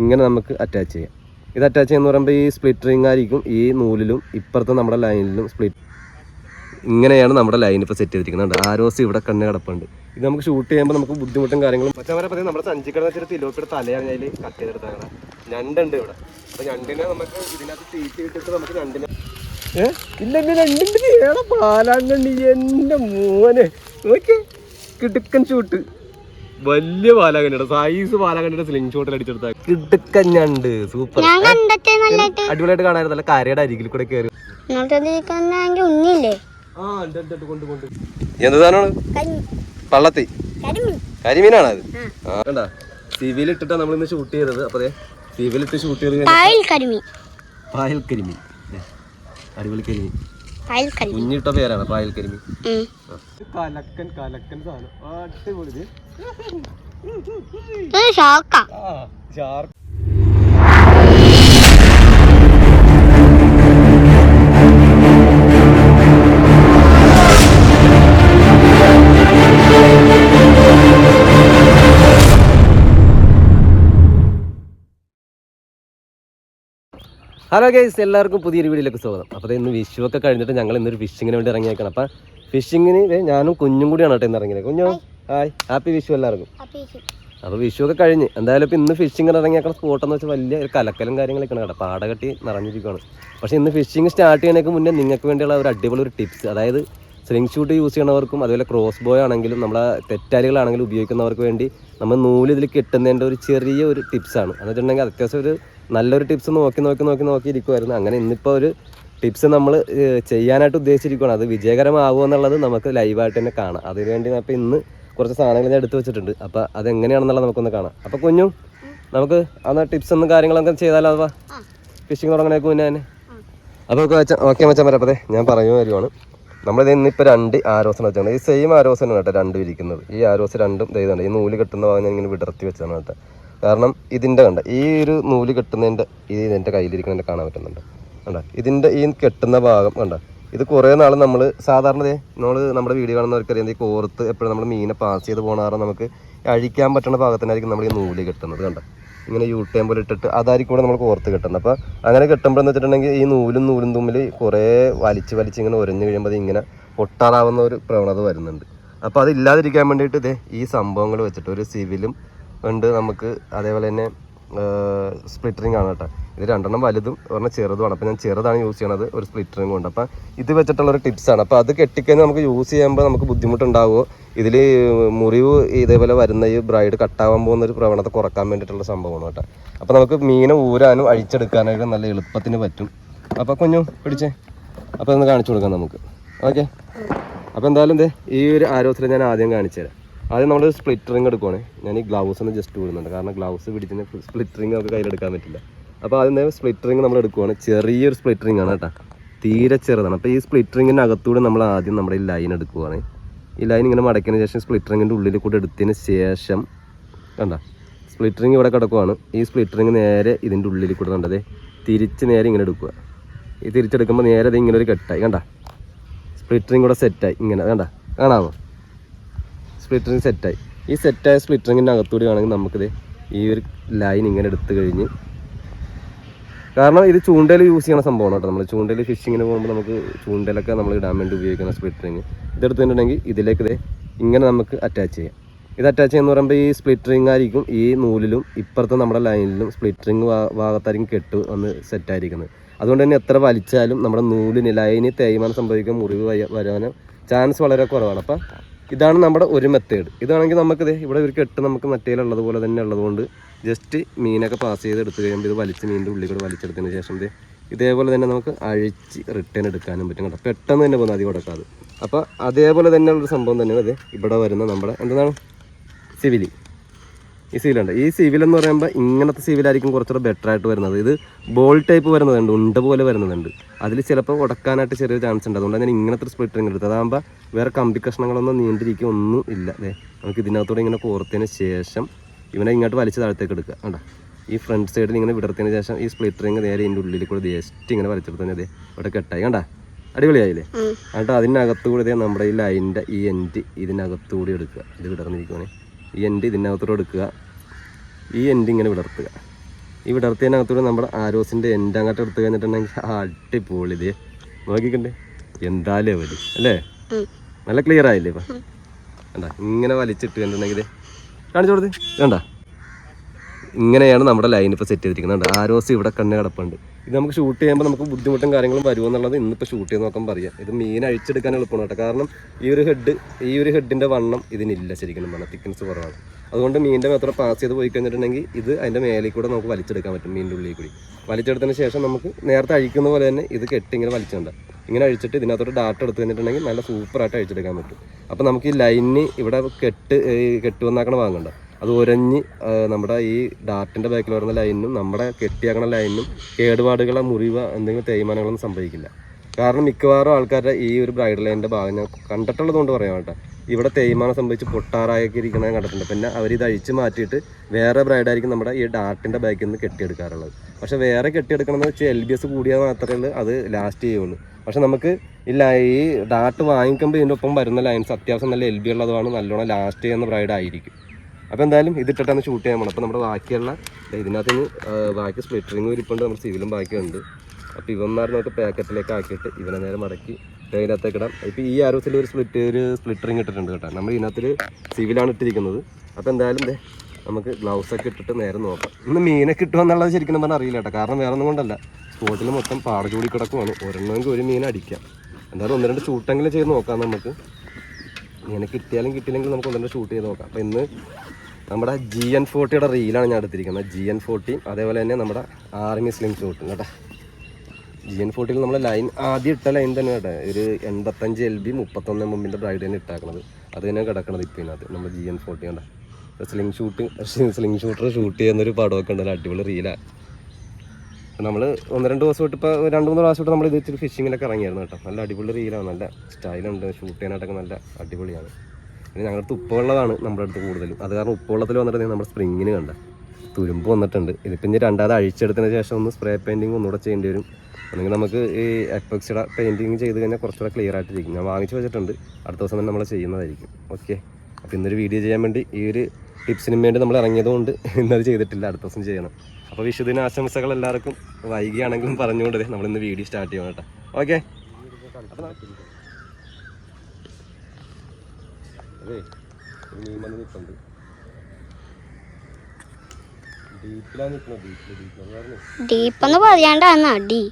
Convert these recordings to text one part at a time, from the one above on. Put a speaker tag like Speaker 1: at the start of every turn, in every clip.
Speaker 1: ഇങ്ങനെ നമുക്ക് അറ്റാച്ച് ചെയ്യാം. ഇത് അറ്റാച്ച് ചെയ്യുന്ന പറയുമ്പോൾ ഈ സ്പ്ലിറ്റ് റിംഗ് ആയിരിക്കും ഈ നൂലിലും ഇപ്പുറത്തെ നമ്മുടെ ലൈനിലും സ്പ്ലിറ്റ് ഇങ്ങനെയാണ് നമ്മുടെ ലൈൻ ഇപ്പോൾ സെറ്റ് ചെയ്തിരിക്കുന്നത് ആരോസ് ഇവിടെ കണ്ണ് കിടപ്പുണ്ട്. ഇത് നമുക്ക് ഷൂട്ട് ചെയ്യുമ്പോൾ നമുക്ക് ബുദ്ധിമുട്ടും കാര്യങ്ങളും പക്ഷേ അവരെ പറയുന്നത് നമ്മുടെ സഞ്ചിക്കട വെച്ചിട്ട് തിലോപ്പിയുടെ തലയാണ് അതിൽ കട്ട് ചെയ്തെടുത്താണ് ഞണ്ടുണ്ട് ഇവിടെ. അപ്പോൾ ഞണ്ടിനെ നമുക്ക് ഇതിനകത്ത് തീറ്റി ഇട്ടിട്ട് നമുക്ക് ഞണ്ടിനെ ഏ? ഇല്ല ഇല്ല രണ്ടിന്റെ ഏടെ പാലാങ്കണ്ണി? എന്റെ മോനെ. നോക്കി കിടുക്കൻ ഷൂട്ട് വലിയ പാലാങ്കണ്ണിയുടെ സൈസ് പാലാങ്കണ്ണിയുടെ സ്ലിംഗ് ഷോട്ടിൽ അടിച്ചെടുത്ത കിടുക്കൻ ഞണ്ട് സൂപ്പർ അടിപൊളിയായിട്ട് കാണാൻ നല്ല കരയുടെ അരികിൽ കൂടെ കയറി എന്ത് സാധനമാണ്? പള്ളത്തി. കരിമീനാണ് അത് കണ്ടാ സിവിയിൽ ഇട്ടിട്ടാണ് നമ്മൾ ഇന്ന് ഷൂട്ട് ചെയ്തത്. അപ്പൊ സിവിൽ ഇട്ട് ഷൂട്ട് ചെയ്ത്
Speaker 2: പായൽ കരിമീൻ.
Speaker 1: അടിപൊളി കരിമീൻ. കുഞ്ഞിട്ട പേരാണ് പായൽ കരിമീൻ
Speaker 2: ഉം.
Speaker 1: കലക്കൻ കലക്കൻ സാധനം. അടിപൊളി ഷാർക്ക.
Speaker 2: ഇത്
Speaker 1: ഹലോ ഗൈസ് എല്ലാവർക്കും പുതിയൊരു വീഡിയോയിലേക്ക് സ്വാഗതം. അപ്പോൾ ഇന്ന് വിഷു ഒക്കെ കഴിഞ്ഞിട്ട് ഞങ്ങൾ ഇന്നൊരു ഫിഷിങ്ങിന് വേണ്ടി ഇറങ്ങിയേക്കണം. അപ്പം ഫിഷിങ്ങിന് ഞാനും കുഞ്ഞും കൂടിയാണ് കേട്ടോ ഇന്ന് ഇറങ്ങിയത്. കുഞ്ഞു ഹായ്. ഹാപ്പി വിഷു എല്ലാവർക്കും. അപ്പോൾ വിഷു. ഒക്കെ കഴിഞ്ഞ് എന്തായാലും ഇപ്പം ഇന്ന് ഫിഷിങ്ങിന് ഇറങ്ങിയേക്കണ സ്പോട്ട് എന്ന് വെച്ചാൽ വലിയ ഒരു കലക്കലും കാര്യങ്ങളൊക്കെയാണ് കേട്ടോ. പാടകട്ടി നിറഞ്ഞിരിക്കുകയാണ് പക്ഷേ ഇന്ന് ഫിഷിങ് സ്റ്റാർട്ട് ചെയ്യണേക്ക് മുന്നേ നിങ്ങൾക്ക് വേണ്ടിയുള്ള ഒരു അടിപൊളി ഒരു ടിപ്സ് അതായത് സ്ലിംഗ് ഷൂട്ട് യൂസ് ചെയ്യണവർക്കും അതുപോലെ ക്രോസ് ബോയ് ആണെങ്കിലും നമ്മളെ തെറ്റാലികളാണെങ്കിലും ഉപയോഗിക്കുന്നവർക്ക് വേണ്ടി നമ്മൾ നൂൽ ഇതിൽ കെട്ടുന്നതിന്റെ ഒരു ചെറിയ ഒരു ടിപ്സാണ് എന്ന് വെച്ചിട്ടുണ്ടെങ്കിൽ അത്യാവശ്യം ഒരു നല്ലൊരു ടിപ്സ് നോക്കി നോക്കി നോക്കി നോക്കി ഇരിക്കുമായിരുന്നു അങ്ങനെ ഇന്നിപ്പോൾ ഒരു ടിപ്സ് നമ്മൾ ചെയ്യാനായിട്ട് ഉദ്ദേശിച്ചിരിക്കുകയാണ് അത് വിജയകരമാവുമോ എന്നുള്ളത് നമുക്ക് ലൈവായിട്ട് തന്നെ കാണാം. അതിനുവേണ്ടി ഞാൻ ഇപ്പോൾ ഇന്ന് കുറച്ച് സാധനങ്ങൾ ഞാൻ എടുത്തു വെച്ചിട്ടുണ്ട്. അപ്പോൾ അതെങ്ങനെയാണെന്നുള്ളത് നമുക്കൊന്ന് കാണാം. അപ്പോൾ കുഞ്ഞു നമുക്ക് അന്ന് ടിപ്സ് ഒന്നും കാര്യങ്ങളൊക്കെ ചെയ്താലോ അഥവാ ഫിഷിങ് തുടങ്ങണേക്ക് മുന്നേ തന്നെ? അപ്പോൾ ഓക്കെ മച്ചാൻ വരാം. അപ്പോൾ ഞാൻ പറഞ്ഞു വരുവാണ്. നമ്മളിത് ഇന്നിപ്പോൾ രണ്ട് ആരോസനം വെച്ചാണ്. ഈ സെയിം ആരോസനാണ് കേട്ടോ രണ്ടും ഇരിക്കുന്നത്. ഈ ആരോസ് രണ്ടും ദേ ഇതുണ്ട്. ഈ നൂൽ കെട്ടുന്ന ഭാഗം ഞാൻ ഇങ്ങനെ വിടർത്തി വെച്ചാണ് കേട്ടോ. കാരണം ഇതിന്റെ കണ്ട ഈ ഒരു നൂൽ കെട്ടുന്നതിന്റെ ഈ എന്റെ കയ്യിലിരിക്കുന്നതിന്റെ കാണാൻ പറ്റുന്നുണ്ട്. കണ്ട ഇതിന്റെ ഈ കെട്ടുന്ന ഭാഗം കണ്ട ഇത് കുറേ നാൾ നമ്മൾ സാധാരണ നമ്മൾ നമ്മുടെ വീഡിയോ കാണുന്നവർക്ക് അറിയാം ഈ കോർത്ത് എപ്പോഴും നമ്മൾ മീനെ പാസ് ചെയ്ത് പോകണാറ് നമുക്ക് അഴിക്കാൻ പറ്റുന്ന ഭാഗത്തിനായിരിക്കും നമ്മൾ ഈ നൂൽ കെട്ടുന്നത് കണ്ട. ഇങ്ങനെ യൂ ടേം പോലെ ഇട്ടിട്ട് അതായിരിക്കും കൂടെ നമ്മൾ കോർത്ത് കെട്ടുന്നത്. അപ്പോൾ അങ്ങനെ കെട്ടുമ്പോൾ എന്ന് വെച്ചിട്ടുണ്ടെങ്കിൽ ഈ നൂലും നൂലും തമ്മിൽ കുറേ വലിച്ച് വലിച്ച് ഇങ്ങനെ ഉരഞ്ഞു കഴിയുമ്പോൾ അത് ഇങ്ങനെ പൊട്ടാറാവുന്ന ഒരു പ്രവണത വരുന്നുണ്ട്. അപ്പോൾ അത് ഇല്ലാതിരിക്കാൻ വേണ്ടിയിട്ട് ഇതേ ഈ സംഭവങ്ങൾ വെച്ചിട്ട് ഒരു സിവിലും ഉണ്ട് നമുക്ക്. അതേപോലെ തന്നെ സ്പ്ലിറ്ററിങ് ആണ് കേട്ടോ. ഇത് രണ്ടെണ്ണം വലുതും ഒരെണ്ണം ചെറുതുമാണ്. അപ്പോൾ ഞാൻ ചെറുതാണ് യൂസ് ചെയ്യണത് ഒരു സ്പ്ലിറ്ററിങ് കൊണ്ട്. അപ്പോൾ ഇത് വെച്ചിട്ടുള്ള ഒരു ടിപ്സാണ് അപ്പോൾ അത് കെട്ടിക്കഴിഞ്ഞാൽ നമുക്ക് യൂസ് ചെയ്യുമ്പോൾ നമുക്ക് ബുദ്ധിമുട്ടുണ്ടാവുമോ? ഇതിൽ മുറിവ് ഇതേപോലെ വരുന്ന ഈ ബ്രൈഡ് കട്ടാവാൻ പോകുന്ന ഒരു പ്രവണത കുറയ്ക്കാൻ വേണ്ടിയിട്ടുള്ള സംഭവമാണ് കേട്ടോ. അപ്പോൾ നമുക്ക് മീനെ ഊരാനും അഴിച്ചെടുക്കാനായിട്ട് നല്ല എളുപ്പത്തിന് പറ്റും. അപ്പോൾ കുഞ്ഞു പിടിച്ചേ. അപ്പോൾ ഒന്ന് കാണിച്ചു കൊടുക്കാം നമുക്ക്. ഓക്കെ? അപ്പോൾ എന്തായാലും ദേ ഈ ഒരു ആരോഗ്യത്തിൽ ഞാൻ ആദ്യം കാണിച്ചു തരാം ആദ്യം നമ്മൾ സ്പ്ലിറ്റ് റിങ് എടുക്കുവാണ്. ഞാൻ ഈ ഗ്ലൗസ് ഒന്ന് ജസ്റ്റ് വിടുന്നുണ്ട്. കാരണം ഗ്ലൗസ് പിടിച്ചിന് സ്പ്ലിറ്റ് റിങ് നമുക്ക് കയ്യിലെടുക്കാൻ പറ്റില്ല. അപ്പോൾ ആദ്യം സ്പ്ലിറ്റ് റിങ് നമ്മൾ എടുക്കുവാണ്. ചെറിയൊരു സ്പ്ലിറ്റ് റിങ് ആണ് കേട്ടോ. തീരെ ചെറുതാണ്. അപ്പോൾ ഈ സ്പ്ലിറ്റ് റിങ്ങിന്റെ അകത്തൂടെ നമ്മൾ ആദ്യം നമ്മുടെ ഈ ലൈൻ എടുക്കുവാണ്. ഈ ലൈൻ ഇങ്ങനെ മടക്കിയതിന് ശേഷം സ്പ്ലിറ്റ് റിങ്ങിന്റെ ഉള്ളിൽ കൂടെ എടുത്തതിന് ശേഷം കണ്ട? സ്പ്ലിറ്റ് റിങ് ഇവിടെ കിടക്കുവാണ്. ഈ സ്പ്ലിറ്റ് റിങ് നേരെ ഇതിന്റെ ഉള്ളിൽ കൂടെ കണ്ടതേ തിരിച്ച് നേരെ ഇങ്ങനെ എടുക്കുക ഈ തിരിച്ചെടുക്കുമ്പോൾ നേരെ ഇത് ഇങ്ങനെ ഒരു കെട്ടായി. കണ്ട? സ്പ്ലിറ്റ് റിങ് കൂടെ സെറ്റായി ഇങ്ങനെ. കണ്ട? കാണാമോ സ്പ്ലിറ്റ് റിങ് സെറ്റായി ഈ സെറ്റായ സ്പ്ലിറ്റ് റിങ്ങിന്റെ അകത്തൂടി ആണെങ്കിൽ നമുക്കിത് ഈ ഒരു ലൈൻ ഇങ്ങനെ എടുത്തു കഴിഞ്ഞ് കാരണം ഇത് ചൂണ്ടയിൽ യൂസ് ചെയ്യുന്ന സംഭവമാണ് കേട്ടോ. നമ്മൾ ചൂണ്ടയിൽ ഫിഷിങ്ങിന് പോകുമ്പോൾ നമുക്ക് ചൂണ്ടയിലൊക്കെ നമ്മൾ ഇടാൻ വേണ്ടി ഉപയോഗിക്കുന്ന സ്പ്ലിറ്റ് റിങ് ഇതെടുത്തിട്ടുണ്ടെങ്കിൽ ഇതിലേക്ക് ഇതേ ഇങ്ങനെ നമുക്ക് അറ്റാച്ച് ചെയ്യാം. ഇത് അറ്റാച്ച് ചെയ്യുന്ന പറയുമ്പോൾ ഈ സ്പ്ലിറ്റ് റിങ് ആയിരിക്കും ഈ നൂലിലും ഇപ്പുറത്തെ നമ്മുടെ ലൈനിലും സ്പ്ലിറ്റ് റിങ് ഭാഗത്തായിരിക്കും കെട്ട് വന്ന് സെറ്റായിരിക്കുന്നത് അതുകൊണ്ട് തന്നെ എത്ര വലിച്ചാലും നമ്മുടെ നൂലിന് ലൈനിൽ തേയ്മാനം സംഭവിക്കാൻ മുറിവ് വരാനും ചാൻസ് വളരെ കുറവാണ്. അപ്പം ഇതാണ് നമ്മുടെ ഒരു മെത്തേഡ് ഇതാണെങ്കിൽ നമുക്കിത് ഇവിടെ ഒരു കെട്ട് നമുക്ക് മറ്റേലുള്ളത് പോലെ തന്നെ ഉള്ളതുകൊണ്ട് ജസ്റ്റ് മീനൊക്കെ പാസ് ചെയ്ത് എടുത്തു കഴിയുമ്പോൾ ഇത് വലിച്ച് മീനിന്റെ ഉള്ളിൽ കൂടെ വലിച്ചെടുത്തതിന് ശേഷം ഇത് ഇതേപോലെ തന്നെ നമുക്ക് അഴിച്ച് റിട്ടേൺ എടുക്കാനും പറ്റും കേട്ടോ. പെട്ടെന്ന് തന്നെ പോകുന്നത് അധികം കൊടുക്കാതെ. അപ്പോൾ അതേപോലെ തന്നെയുള്ളൊരു സംഭവം തന്നെയാണ് ഇത് ഇവിടെ വരുന്ന നമ്മുടെ എന്താണ്? സിവിലി ഈ സിവിലുണ്ട് ഈ സിവിൽ എന്ന് പറയുമ്പോൾ ഇങ്ങനത്തെ സിവിലായിരിക്കും കുറച്ചുകൂടെ ബെറ്റർ ആയിട്ട് വരുന്നത്. ഇത് ബോൾ ടൈപ്പ് വരുന്നതുണ്ട് ഉണ്ട പോലെ വരുന്നുണ്ട് അതിൽ ചിലപ്പോൾ ഉടക്കാനായിട്ട് ചെറിയ ചാൻസ് ഉണ്ട്. അതുകൊണ്ട് ഞാൻ ഇങ്ങനത്തെ സ്പ്ലിറ്റ് ഇങ്ങനെ എടുത്തത്. അതാകുമ്പോൾ വേറെ കമ്പി കഷ്ണങ്ങളൊന്നും നീണ്ടിരിക്കുക ഒന്നും ഇല്ല. അതെ നമുക്ക് ഇതിനകത്തൂടെ ഇങ്ങനെ കോർത്തതിന് ശേഷം ഇവനെ ഇങ്ങോട്ട് വലിച്ച് താഴത്തേക്ക് എടുക്കുക. കണ്ട? ഈ ഫ്രണ്ട് സൈഡിൽ ഇങ്ങനെ വിടർത്തിയതിന് ശേഷം ഈ സ്പ്ലിറ്റ് ഇങ്ങനെ നേരെ ഇതിന്റെ ഉള്ളിൽ കൂടെ ജസ്റ്റ് ഇങ്ങനെ വലിച്ചെടുത്തത് അതെ ഇവിടെ കെട്ടായി. കണ്ട? അടിപൊളിയായില്ലേ? എന്നിട്ട് അതിനകത്തുകൂടി നമ്മുടെ ഈ ലൈനിന്റെ ഈ എൻഡ് ഇതിനകത്തുകൂടി എടുക്കുക. ഇത് വിടർന്നിരിക്കുവാണേ. ഈ എൻഡ് ഇതിനകത്തൂടെ എടുക്കുക. ഈ എൻഡ് ഇങ്ങനെ വിടർത്തുക. ഈ വിടർത്തിയതിനകത്തൂടെ നമ്മുടെ ആരോസിന്റെ എൻഡ് അങ്ങോട്ട് എടുത്തു കഴിഞ്ഞിട്ടുണ്ടെങ്കിൽ അടിപൊളി ഇതേ നോക്കിക്കണ്ടേ. എന്താ ലെവൽ അല്ലേ? നല്ല ക്ലിയർ ആയില്ലേ ഇപ്പം? വേണ്ട ഇങ്ങനെ വലിച്ചിട്ട് കഴിഞ്ഞിട്ടുണ്ടെങ്കിൽ കാണിച്ചു കൊടുത്ത്. വേണ്ട ഇങ്ങനെയാണ് നമ്മുടെ ലൈൻ ഇപ്പോൾ സെറ്റ് ചെയ്തിരിക്കുന്നത്? ആരോസ് ഇവിടെ കണ്ണ് കിടപ്പുണ്ട്. ഇത് നമുക്ക് ഷൂട്ട് ചെയ്യുമ്പോൾ നമുക്ക് ബുദ്ധിമുട്ടും കാര്യങ്ങളും വരുമോ എന്നുള്ളത് ഇന്നിപ്പോൾ ഷൂട്ട് ചെയ്ത് നോക്കാൻ പറയാം. ഇത് മീൻ അഴിച്ചെടുക്കാൻ എളുപ്പമാണ് കേട്ടോ. കാരണം ഈ ഒരു ഹെഡ് ഈ ഒരു ഹെഡിന്റെ വണ്ണം ഇതിനില്ല ശരിക്കും പറഞ്ഞാൽ തിക്കൻസ് കുറവാണ്. അതുകൊണ്ട് മീനിന്റെ മാത്രം പാസ് ചെയ്ത് പോയി കഴിഞ്ഞിട്ടുണ്ടെങ്കിൽ ഇത് അതിന്റെ മേലിൽ കൂടെ നമുക്ക് വലിച്ചെടുക്കാൻ പറ്റും മീനിന്റെ ഉള്ളിൽ കൂടി. വലിച്ചെടുത്തതിന് ശേഷം നമുക്ക് നേരത്തെ അഴിക്കുന്ന പോലെ തന്നെ ഇത് കെട്ടിങ്ങനെ വലിച്ചുണ്ട്. ഇങ്ങനെ അഴിച്ചിട്ട് ഇതിനകത്തോട്ട് ഡാറ്റ എടുത്ത് കഴിഞ്ഞിട്ടുണ്ടെങ്കിൽ നല്ല സൂപ്പറായിട്ട് അഴിച്ചെടുക്കാൻ പറ്റും. അപ്പോൾ നമുക്ക് ഈ ലൈനിന് ഇവിടെ കെട്ട് കെട്ടുവന്നാക്കണ വാങ്ങണ്ട അത് ഒരഞ്ഞ് ആ, നമ്മുടെ ഈ ഡാറ്റിന്റെ ബാക്കിൽ വരുന്ന ലൈനിനും നമ്മുടെ കെട്ടിയാക്കണ ലൈനിനും കേടുപാടുകളോ മുറിവോ എന്തെങ്കിലും തേയ്മാനങ്ങളൊന്നും സംഭവിക്കില്ല. കാരണം മിക്കവാറും ആൾക്കാരുടെ ഈ ഒരു ബ്രൈഡൽ ലൈനിന്റെ ഭാഗം ഞാൻ കണ്ടിട്ടുള്ളത് കൊണ്ട് പറയാം കേട്ടോ. ഇവിടെ തേയ്മാനം സംഭവിച്ച് പൊട്ടാറായൊക്കെ ഇരിക്കണത് കണ്ടിട്ടുണ്ട്. പിന്നെ അവർ ഇത് അഴിച്ച് മാറ്റിയിട്ട് വേറെ ബ്രൈഡായിരിക്കും നമ്മുടെ ഈ ഡാറ്റിന്റെ ബാക്കിൽ നിന്ന് കെട്ടിയെടുക്കാറുള്ളത്. പക്ഷേ വേറെ കെട്ടിയെടുക്കണമെന്ന് വെച്ചാൽ എൽ ബി എസ് കൂടിയാൽ മാത്രമേ അത് ലാസ്റ്റ് ചെയ്യുള്ളൂ. പക്ഷെ നമുക്ക് ഇല്ല ഈ ഡാർട്ട് വാങ്ങിക്കുമ്പോൾ ഇതിന്റെ ഒപ്പം വരുന്ന ലൈൻസ് അത്യാവശ്യം നല്ല എൽ ബി ഉള്ളതാണ് നല്ലോണം ലാസ്റ്റ് ചെയ്യുന്ന ബ്രൈഡ് ആയിരിക്കും. അപ്പോൾ എന്തായാലും ഇതിട്ടിട്ടാണ് ഷൂട്ട് ചെയ്യാൻ പോകണം അപ്പോൾ നമ്മുടെ ബാക്കിയുള്ള ഇതിനകത്ത് ഇനി ബാക്കി സ്പ്ലിറ്ററിങ് ഇരിപ്പുണ്ട് നമ്മുടെ സിവിലും ബാക്കിയുണ്ട്. അപ്പോൾ ഇവന്മാർ നമുക്ക് പാക്കറ്റിലേക്ക് ആക്കിയിട്ട് ഇവനെ നേരെ മടക്കി ഇതിനകത്തേക്ക് ഇടാം. ഇപ്പോൾ ഈ ആരോസിൽ ഒരു സ്പ്ലിറ്റ് ഒരു സ്പ്ലിറ്ററിങ് ഇട്ടിട്ടുണ്ട് കേട്ടോ. നമ്മൾ ഇതിനകത്തിൽ സിവിലാണ് ഇട്ടിരിക്കുന്നത്. അപ്പോൾ എന്തായാലും ദേ നമുക്ക് ഗ്ലൗസ് ഒക്കെ ഇട്ടിട്ട് നേരെ നോക്കാം. ഇന്ന് മീനെ കിട്ടുമെന്നുള്ളത് ശരിക്കും പറഞ്ഞാൽ അറിയില്ല കേട്ടോ. കാരണം വേറെ ഒന്നും കൊണ്ടല്ല. സ്പോട്ടിൽ മൊത്തം പാട ചൂടി കിടക്കുവാണ്. ഒരെണ്ണമെങ്കിൽ ഒരു മീൻ അടിക്കാം. എന്തായാലും ഒന്ന് രണ്ട് ഷൂട്ടെങ്കിലും ചെയ്ത് നോക്കാം നമുക്ക്. മീനെ കിട്ടിയാലും കിട്ടിയില്ലെങ്കിൽ നമുക്ക് ഒന്നിന്റെ ഷൂട്ട് ചെയ്ത് നോക്കാം. അപ്പോൾ ഇന്ന് നമ്മുടെ ജി എൻ ഫോർട്ടിയുടെ റീലാണ് ഞാൻ എടുത്തിരിക്കുന്നത്. ജി എൻ ഫോർട്ടിയും അതേപോലെ തന്നെ നമ്മുടെ ആർമി സ്ലിം ഷൂട്ടും കേട്ടോ. ജി എൻ ഫോർട്ടിയിൽ നമ്മൾ ലൈൻ ആദ്യം ഇട്ട ലൈൻ തന്നെ കേട്ടോ. ഒരു എൺപത്തഞ്ച് എൽ ബി മുപ്പത്തൊന്ന് എം എമ്മിന്റെ ബ്രൈഡ് തന്നെ ഇട്ടാക്കണത്. അത് തന്നെ കിടക്കണത് ഇപ്പോൾ ഇതിനകത്ത്. നമ്മുടെ ജി എൻ ഫോർട്ടി കണ്ട? Sling shoot sling shooter shoot ചെയ്യുന്നൊരു പടമൊക്കെ ഉണ്ടല്ലോ. അടിപൊളി റീലാണ് നമ്മൾ ഒന്ന് രണ്ട് ദിവസം ഇപ്പോൾ രണ്ട് മൂന്ന് പ്രാവശ്യം നമ്മൾ ഇത് ഇച്ചിരി ഫിഷിങ്ങിനൊക്കെ ഇറങ്ങിയായിരുന്നു കേട്ടോ. നല്ല അടിപൊളി റീലാണ് നല്ല സ്റ്റൈലുണ്ട് ഷൂട്ട് ചെയ്യാനായിട്ടൊക്കെ നല്ല അടിപൊളിയാണ്. പിന്നെ ഞങ്ങൾക്ക് ഉപ്പുള്ളതാണ് നമ്മുടെ അടുത്ത് കൂടുതലും. അത് കാരണം ഉപ്പുള്ളത്തിൽ വന്നിട്ടുണ്ടെങ്കിൽ നമ്മുടെ സ്പ്രിങ്ങിന് കണ്ട. തുരുമ്പ് വന്നിട്ടുണ്ട്. ഇതിപ്പം ഇനി രണ്ടാമത് അഴിച്ചെടുത്തതിന് ശേഷം ഒന്ന് സ്പ്രേ പെയിന്റിങ് ഒന്നുകൂടെ ചെയ്യേണ്ടി വരും. അല്ലെങ്കിൽ നമുക്ക് ഈ എപ്പോക്സിയുടെ പെയിന്റിങ് ചെയ്ത് കഴിഞ്ഞാൽ കുറച്ചുകൂടെ ക്ലിയർ ആയിട്ടിരിക്കും. ഞാൻ വാങ്ങിച്ചു വെച്ചിട്ടുണ്ട്. അടുത്ത ദിവസം തന്നെ നമ്മൾ ചെയ്യുന്നതായിരിക്കും. ഓക്കെ അപ്പോൾ ഇന്നൊരു വീഡിയോ ചെയ്യാൻ വേണ്ടി ഈ ഒരു ടിപ്സിനും വേണ്ടി നമ്മൾ ഇറങ്ങിയതുകൊണ്ട് ഇന്നത് ചെയ്തിട്ടില്ല. അടുത്ത ദിവസം ചെയ്യണം. അപ്പോൾ വിഷുദിന ആശംസകൾ എല്ലാവർക്കും വൈകിയാണെങ്കിലും പറഞ്ഞുകൊണ്ട് നമ്മൾ ഇന്ന് വീഡിയോ സ്റ്റാർട്ട് ചെയ്യണം കേട്ടോ. ഓക്കെ
Speaker 2: ഡീപ്പെന്ന് പറയാണ്ടാണ് അടി.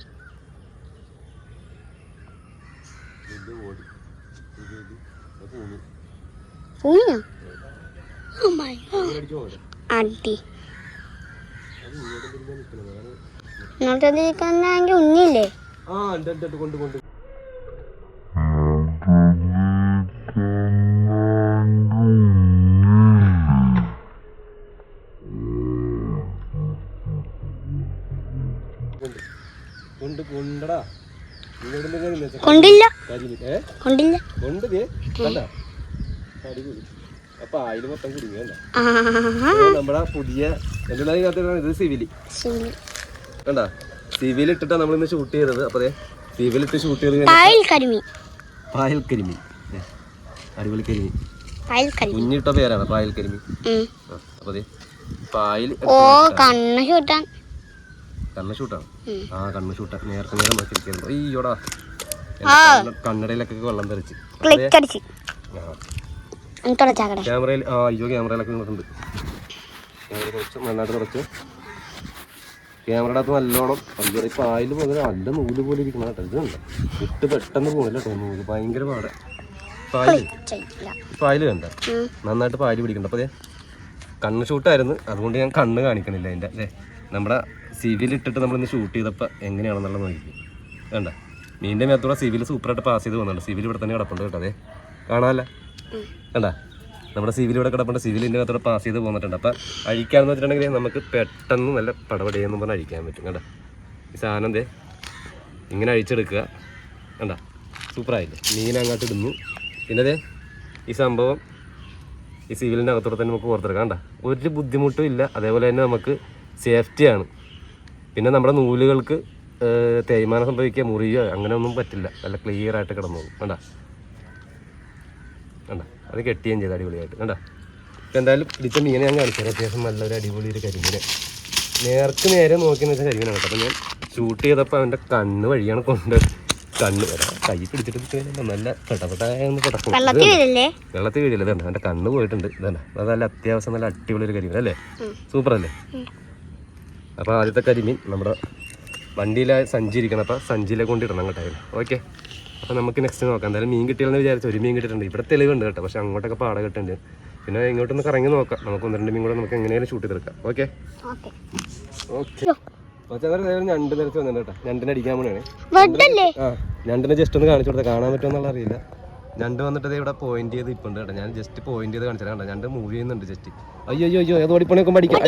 Speaker 2: ഇങ്ങോട്ടേക്കാണെങ്കിൽ ഉണ്ണിയില്ലേ
Speaker 1: ആ ഉണ്ട് ഉണ്ട് കൊണ്ട് കൊണ്ട് കൊണ്ട്. കൊണ്ട് കൊണ്ടടാ
Speaker 2: കൊണ്ടില്ല. കൊണ്ടില്ല.
Speaker 1: കൊണ്ട് കണ്ട അടിപൊളി അപ്പൊ ആയിരം മൊത്തം കുടുങ്ങി കണ്ട
Speaker 2: ആ
Speaker 1: നമ്മുടെ പുതിയ എന്തെല്ലാം ഇതിനകത്ത് ഇത് സിവിലി. കണ്ട? സിവിൽ ഇട്ടിട്ടാണ് നമ്മൾ ഇന്ന് ഷൂട്ട് ചെയ്തത്. അപ്പൊ സിവിൽ ഇട്ട് ഷൂട്ട് ചെയ്ത്
Speaker 2: പായൽ കരിമീൻ.
Speaker 1: അടിപൊളി കരിമീൻ. കുഞ്ഞിട്ട പേരാണ് പായൽ കരിമീൻ.
Speaker 2: ഉം.
Speaker 1: ആ, അപ്പൊ പായൽ
Speaker 2: ഓ കണ്ണ് ചൂട്ടാൻ.
Speaker 1: കണ്ണ് ഷൂട്ടാണ് ആ കണ്ണ് ഷൂട്ടാ നേരത്തെ നേരം നോക്കിയിരിക്കുന്നത് അയ്യോടാ.
Speaker 2: ആ.
Speaker 1: കണ്ണടയിലൊക്കെ വെള്ളം തെറിച്ച്.
Speaker 2: ക്ലിക്ക് അടിച്ച് തുടച്ചാക്കടെ
Speaker 1: ക്യാമറയിൽ ആ അയ്യോ ക്യാമറയിലൊക്കെ നിന്നിട്ടുണ്ട് ക്യാമറ കുറച്ച് നന്നായിട്ട് തുടച്ചു ക്യാമറയുടെ അകത്ത് നല്ലോണം അയ്യോ ഇപ്പം ആയിൽ മുതൽ നല്ല നൂൽ പോലെ ഇരിക്കണം കേട്ടോ. ഇതുണ്ട് ഇട്ട് പെട്ടെന്ന് പോകില്ല കേട്ടോ നൂൽ. ഭയങ്കര പാടെ.
Speaker 2: പായൽ.
Speaker 1: പായൽ കണ്ട? നന്നായിട്ട് പാൽ പിടിക്കണ്ട. അപ്പോൾ അതെ കണ്ണ് ഷൂട്ടായിരുന്നു. അതുകൊണ്ട് ഞാൻ കണ്ണ് കാണിക്കണില്ല അതിന്റെ അല്ലേ നമ്മുടെ സിവിൽ ഇട്ടിട്ട് നമ്മളിന്ന് ഷൂട്ട് ചെയ്തപ്പോൾ എങ്ങനെയാണെന്നുള്ള നോക്കി. കണ്ട? മീന്റെ മേത്തൂടെ സിവിൽ സൂപ്പറായിട്ട് പാസ് ചെയ്ത് പോകുന്നുണ്ട് സിവിൽ ഇവിടെ തന്നെ കിടപ്പുണ്ട് കേട്ടോ അതെ കാണാമല്ല കണ്ട? നമ്മുടെ സിവിൽ കിടപ്പുണ്ട്. സിവിലിന്റെ അകത്തോടെ പാസ് ചെയ്ത് പോന്നിട്ടുണ്ട്. അപ്പം അഴിക്കാന്ന് വെച്ചിട്ടുണ്ടെങ്കിൽ നമുക്ക് പെട്ടെന്ന് നല്ല പടപടിയെന്ന് പറഞ്ഞാൽ അഴിക്കാൻ പറ്റും. കേട്ടോ ഈ സാധനം ദേ ഇങ്ങനെ അഴിച്ചെടുക്കുക. കണ്ട? സൂപ്പറായില്ലേ മീൻ അങ്ങോട്ട് ഇടുന്നു. പിന്നെ ഈ സംഭവം ഈ സിവിലിന്റെ അകത്തോടെ തന്നെ നമുക്ക് പുറത്തെടുക്കാം. കണ്ട? ഒരു ബുദ്ധിമുട്ടും ഇല്ല. അതേപോലെ തന്നെ നമുക്ക് സേഫ്റ്റിയാണ് പിന്നെ നമ്മുടെ നൂലുകൾക്ക് തേയ്മാനം സംഭവിക്കുക മുറിയോ അങ്ങനെയൊന്നും പറ്റില്ല. നല്ല ക്ലിയർ ആയിട്ട് കിടന്നു കണ്ട? കണ്ട? അത് കെട്ടുകയും ചെയ്ത് അടിപൊളിയായിട്ട്. കണ്ട? ഇപ്പം എന്തായാലും പിടിച്ച മീനെ ഞാൻ കാണിച്ചു തരാം. അത്യാവശ്യം നല്ലൊരു അടിപൊളി ഒരു കരിമീനെ. നേർക്ക് നേരെ നോക്കി വെച്ചാൽ കരിമീനാണ് കേട്ടോ. അപ്പം ഞാൻ ഷൂട്ട് ചെയ്തപ്പോൾ അവന്റെ കണ്ണ് വഴിയാണ് കൊണ്ട് കണ്ണ് വരാം കൈ പിടിച്ചിട്ട് നല്ല പെട്ടപ്പെട്ടായെന്ന് കിടക്കും
Speaker 2: വെള്ളത്തിൽ
Speaker 1: വീടില്ല ഇതാണ് എന്റെ കണ്ണ് പോയിട്ടുണ്ട്. ഇതാണ് അത് നല്ല അത്യാവശ്യം നല്ല അടിപൊളി ഒരു കരിമീൻ അല്ലേ? സൂപ്പർ അല്ലേ അപ്പോൾ ആദ്യത്തെ കരിമീൻ നമ്മുടെ വണ്ടിയിലായി സഞ്ചിരിക്കണം അപ്പം അപ്പോൾ സഞ്ചിയിലെ കൊണ്ടിടണം കേട്ടോ ഓക്കെ? അപ്പോൾ നമുക്ക് നെക്സ്റ്റ് നോക്കാം. എന്തായാലും മീൻ കിട്ടിയെന്ന് വിചാരിച്ചു. ഒരു മീൻ കിട്ടിയിട്ടുണ്ട്. ഇവിടെ തെളിവുണ്ട് കേട്ടോ. പക്ഷേ അങ്ങോട്ടൊക്കെ പാട കിട്ടുന്നുണ്ട് പിന്നെ ഇങ്ങോട്ടൊന്ന് കറങ്ങി നോക്കാം. നമുക്ക് ഒന്ന് രണ്ട് മീൻ കൂടെ നമുക്ക് എങ്ങനെയാലും ഷൂട്ട് ചെയ്തെടുക്കാം. ഓക്കെ
Speaker 2: ഓക്കെ
Speaker 1: ഓക്കെ ഞണ്ട് നിരച്ച് വന്നിട്ടുണ്ട് കേട്ടോ. ഞണ്ടിനെ അടിക്കാൻ പോണേ ആ ഞണ്ടിനെ ജസ്റ്റ് ഒന്ന് കാണിച്ചു കൊടുത്താൽ കാണാൻ പറ്റുമെന്നുള്ള അറിയില്ല. ഞണ്ട് വന്നിട്ട് ഇവിടെ പോയിന്റ് ചെയ്ത് ഇപ്പം കേട്ടോ. ഞാൻ ജസ്റ്റ് പോയിന്റ് ചെയ്ത് കാണിച്ചാൽ കണ്ടോ. ഞണ്ട് മൂവ് ചെയ്യുന്നുണ്ട് ജസ്റ്റ് അയ്യോ അയ്യോ അയ്യോ. അത് ഓടിപ്പണി നോക്കുമ്പോൾ അടിക്കാം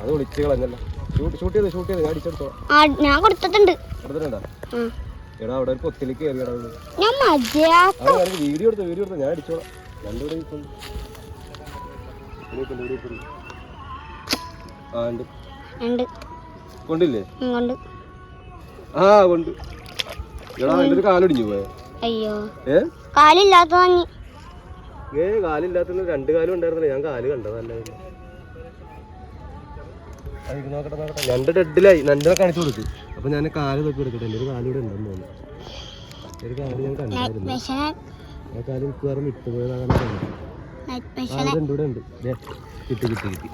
Speaker 1: അത് വിളിച്ച് കളഞ്ഞല്ല. ഞാൻ
Speaker 2: കൊടുത്തിട്ടുണ്ട്.
Speaker 1: എടാ അവിടെ ഒരു പൊത്തിലേക്ക് കയറി
Speaker 2: ഞാൻ
Speaker 1: വീഡിയോ എടുത്തു വീഡിയോ എടുത്തു. ഞാൻ അടിച്ചോളാം. ആ ഉണ്ട്. കൊണ്ടില്ലേ? ആ കൊണ്ട് എടാ എന്റെ ഒരു കാലൊടിഞ്ഞു പോയ?
Speaker 2: അയ്യോ.
Speaker 1: ഏ?
Speaker 2: കാലില്ലാത്ത
Speaker 1: ഏ കാലില്ലാത്ത രണ്ട് കാലും ഉണ്ടായിരുന്നില്ല. ഞാൻ കാൽ കണ്ടതല്ലായിരുന്നു ഇത്. നോക്കട്ടെ നോക്കട്ടെ. രണ്ട് ഡെഡിലായി രണ്ടിനെ കാണിച്ചു കൊടുത്തു അപ്പൊ ഞാൻ കാൽ തൊക്കെ എടുക്കട്ടെ. എന്റെ ഒരു കാൽ ഇവിടെ ഉണ്ടെന്ന് തോന്നുന്നു. ഒരു കാൽ ഞാൻ കണ്ടായിരുന്നു. ആ കാൽ മിക്കവാറും വിട്ടുപോയതാണ് ഇവിടെ ഉണ്ട്. ദേ, കിട്ടി കിട്ടി കിട്ടി.